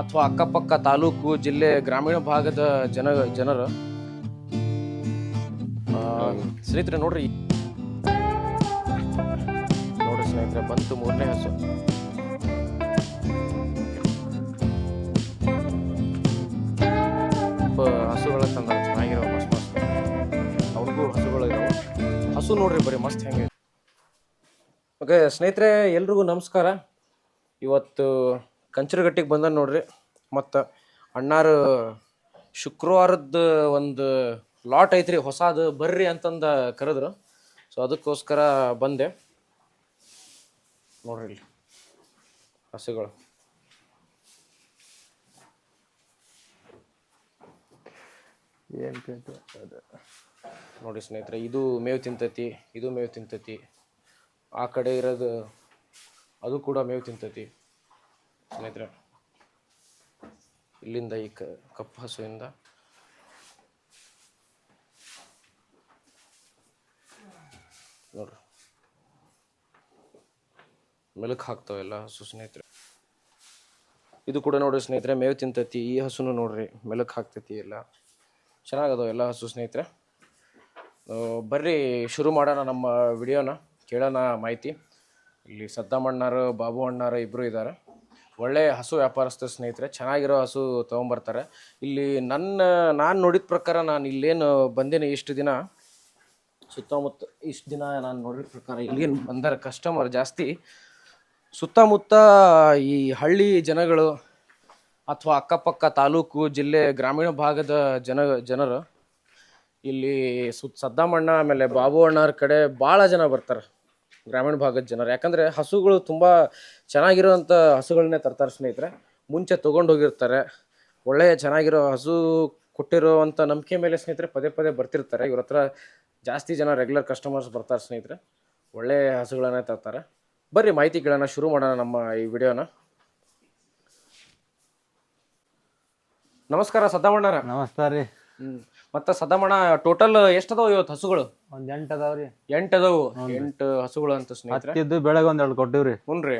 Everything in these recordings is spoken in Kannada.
ಅಥವಾ ಅಕ್ಕಪಕ್ಕ ತಾಲೂಕು ಜಿಲ್ಲೆ ಗ್ರಾಮೀಣ ಭಾಗದ ಜನ, ಜನರು ಸ್ನೇಹಿತರೆ ನೋಡ್ರಿ. ನೋಡ್ರಿ ಸ್ನೇಹಿತರೆ ಬಂತು ಮೂರನೇ ಹಸು. ಹಸುಗಳ ತಂದ ಚೆನ್ನಾಗಿರೋ ಮಸ್ತ್ ಮಸ್ತ್. ಅವ್ರಿಗೂ ಹಸುಗಳು ಇದಾವೆ. ಹಸು ನೋಡ್ರಿ ಬರೀ ಮಸ್ತ್ ಹೆಂಗೆ. ಓಕೆ, ಸ್ನೇಹಿತರೆ, ಎಲ್ರಿಗೂ ನಮಸ್ಕಾರ. ಇವತ್ತು ಕಂಚರಗಟ್ಟಿಗೆ ಬಂದ ನೋಡ್ರಿ. ಮತ್ತು ಅಣ್ಣಾರ ಶುಕ್ರವಾರದ ಒಂದು ಲಾಟ್ ಐತ್ರಿ ಹೊಸದು ಬರ್ರಿ ಅಂತಂದ ಕರೆದ್ರು. ಸೊ ಅದಕ್ಕೋಸ್ಕರ ಬಂದೆ. ನೋಡ್ರಿ ಇಲ್ಲಿ ಹಸುಗಳು. ಏನು ನೋಡಿ ಸ್ನೇಹಿತರೆ ಇದು ಮೇವು ತಿಂತತಿ ಇದು ಮೇವು ತಿಂತತಿ. ಆ ಕಡೆ ಇರೋದು ಅದು ಕೂಡ ಮೇವು ತಿಂತೈತಿ. ಸ್ನೇಹಿತರೆ, ಇಲ್ಲಿಂದ ಈ ಕಪ್ಪು ಹಸುವಿಂದ ನೋಡ್ರಿ. ಮೆಲುಕು ಹಾಕ್ತಾವೆಲ್ಲ ಹಸು ಸ್ನೇಹಿತರೆ. ಇದು ಕೂಡ ನೋಡ್ರಿ ಸ್ನೇಹಿತರೆ, ಮೇವು ತಿಂತೈತಿ. ಈ ಹಸುನು ನೋಡ್ರಿ ಮೆಲುಕು ಹಾಕ್ತೈತಿ ಎಲ್ಲ. ಚೆನ್ನಾಗದಾವ ಎಲ್ಲ ಹಸು ಸ್ನೇಹಿತರೆ. ಬರ್ರಿ ಶುರು ಮಾಡೋಣ ನಮ್ಮ ವಿಡಿಯೋನ. ಕೇಳೋಣ ಮಾಹಿತಿ. ಇಲ್ಲಿ ಸದ್ದಮ್ಮಣ್ಣಾರು, ಬಾಬು ಅಣ್ಣಾರು ಇಬ್ಬರು ಇದ್ದಾರೆ. ಒಳ್ಳೆ ಹಸು ವ್ಯಾಪಾರಸ್ಥ ಸ್ನೇಹಿತರೆ, ಚೆನ್ನಾಗಿರೋ ಹಸು ತೊಗೊಂಬರ್ತಾರೆ. ಇಲ್ಲಿ ನನ್ನ, ನಾನು ನೋಡಿದ ಪ್ರಕಾರ ನಾನು ಇಲ್ಲೇನು ಬಂದೇನೆ ಇಷ್ಟು ದಿನ. ಸುತ್ತಮುತ್ತ, ಇಷ್ಟು ದಿನ ನಾನು ನೋಡಿದ ಪ್ರಕಾರ ಇಲ್ಲೇನು ಬಂದರೆ ಕಸ್ಟಮರ್ ಜಾಸ್ತಿ. ಸುತ್ತಮುತ್ತ ಈ ಹಳ್ಳಿ ಜನಗಳು ಅಥವಾ ಅಕ್ಕಪಕ್ಕ ತಾಲೂಕು, ಜಿಲ್ಲೆ, ಗ್ರಾಮೀಣ ಭಾಗದ ಜನ, ಜನರು ಇಲ್ಲಿ ಸುತ್ತ ಸದ್ದಾಮಣ್ಣ, ಆಮೇಲೆ ಬಾಬು ಅಣ್ಣವ್ರ ಕಡೆ ಭಾಳ ಜನ ಬರ್ತಾರೆ. ಗ್ರಾಮೀಣ ಭಾಗದ ಜನರು. ಯಾಕಂದರೆ ಹಸುಗಳು ತುಂಬ ಚೆನ್ನಾಗಿರೋವಂಥ ಹಸುಗಳನ್ನೇ ತರ್ತಾರೆ ಸ್ನೇಹಿತರೆ. ಮುಂಚೆ ತೊಗೊಂಡು ಹೋಗಿರ್ತಾರೆ. ಒಳ್ಳೆಯ ಚೆನ್ನಾಗಿರೋ ಹಸು ಕೊಟ್ಟಿರೋವಂಥ ನಂಬಿಕೆ ಮೇಲೆ ಸ್ನೇಹಿತರೆ ಪದೇ ಪದೇ ಬರ್ತಿರ್ತಾರೆ. ಇವ್ರ ಹತ್ರ ಜಾಸ್ತಿ ಜನ ರೆಗ್ಯುಲರ್ ಕಸ್ಟಮರ್ಸ್ ಬರ್ತಾರೆ ಸ್ನೇಹಿತರೆ. ಒಳ್ಳೆಯ ಹಸುಗಳನ್ನೇ ತರ್ತಾರೆ. ಬರ್ರಿ ಮಾಹಿತಿ ಕೇಳೋಣ ಶುರು ಮಾಡೋಣ ನಮ್ಮ ಈ ವಿಡಿಯೋನ. ನಮಸ್ಕಾರ ಸದ್ದಾಮಣ್ಣರ ನಮಸ್ಕಾರ ರೀ. ಹ್ಮ್. ಮತ್ತ ಸದಮಣ ಟೋಟಲ್ ಎಷ್ಟು ಅದಾವ ಇವತ್ತು ಹಸುಗಳು? ಒಂದ್ ಎಂಟ್ ಅದಾವ್ರಿ ಎಂಟ್ ಅದಾವು? ಎಂಟು ಹಸುಗಳು ಅಂತ ಸ್ನೇಹಿತರೆ. ಹತ್ತಿದ್ದು ಬೆಳಗ್ಗೆ ಒಂದ್ ಎರಡು ಕೊಟ್ಟಿವ್ರಿ ಹುನ್ರಿ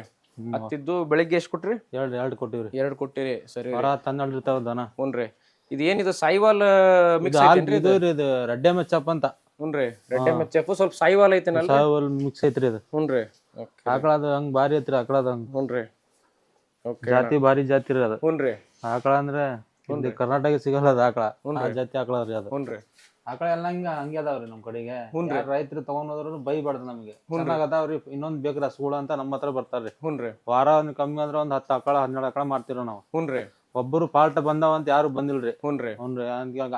ಹತ್ತಿದ್ದು ಬೆಳಿಗ್ಗೆ ಎಷ್ಟು ಕೊಟ್ರಿ? ಎರಡು ಎರಡು ಕೊಟ್ಟಿವ್ರಿ ಎರಡು ಕೊಟ್ಟಿರಿ. ಸರಿ ಹೊರ ಹನ್ನೆರಡು ಇರ್ತಾವ ದನ. ಹುನ್ರಿ ಇದು ಏನಿದು ಸಾಯಿವಾಲ್ ಮಿಕ್ಸ್ ಐತೇನ್ರಿ ಇದು ರೀ ಇದು ರಡ್ಡೆ ಮೆಚ್ಚಪ್ಪ ಅಂತ. ಹುನ್ರಿ ರೆಡ್ಡೆ ಎಂ ಸ್ವಲ್ಪ ಸಾಯಿವಾಲ್ ಐತೇನಲ್ಲ ಸಾವಲ್ ಮಿಕ್ಸ್ ಐತ್ರಿ ಇದು. ಹುನ್ರಿ ಓಕೆ ಆಕಳ ಅದು ಹಂಗ್ ಭಾರಿ ಐತ್ರಿ ಆಕಳ ಅದು ಹಂಗ್. ಹುನ್ರಿ ಓಕೆ ಜಾತಿ ಭಾರಿ ಜಾತಿ ರೀ ಅದು. ಹುನ್ರಿ ಆಕಳ ಅಂದ್ರೆ ಇಲ್ಲಿ ಕರ್ನಾಟಕ ಸಿಗಲ್ಲ ಅದು ಆಕಳ. ಆ ಜಾತಿ ಆಕಳ ರೀ ಅದು. ಹುನ್ರಿ ಆಕಳ ಎಲ್ಲ ಹಂಗ ಹಂಗೆ ಅದಾವ್ರಿ ನಮ್ ಕಡೆಗೆ. ರೈತರು ತಗೊಂಡ್ ಹೋದ್ರು ಬೈಬಾರ್ದು ನಮಗೆ ಚೆನ್ನಾಗ್ ಅದಾವ್ರಿ. ಇನ್ನೊಂದ್ ಬೇಕ್ರಿ ಹಸುಗಳು ಅಂತ ನಮ್ಮ ಹತ್ರ ಬರ್ತಾರ್ರಿ. ಹುನ್ರಿ ವಾರ ಒಂದ್ ಕಮ್ಮಿ ಅಂದ್ರ ಒಂದ್ ಹತ್ತು ಆಕಳ ಹನ್ನೆರಡು ಆಕಳ ಮಾಡ್ತಿರೋ ನಾವು. ಹುನ್ರಿ ಒಬ್ಬರು ಪಾಲ್ಟ್ ಬಂದಾವ ಅಂತ ಯಾರು ಬಂದಿಲ್ರಿ? ಹುನ್ರಿ ಹುನ್ರಿ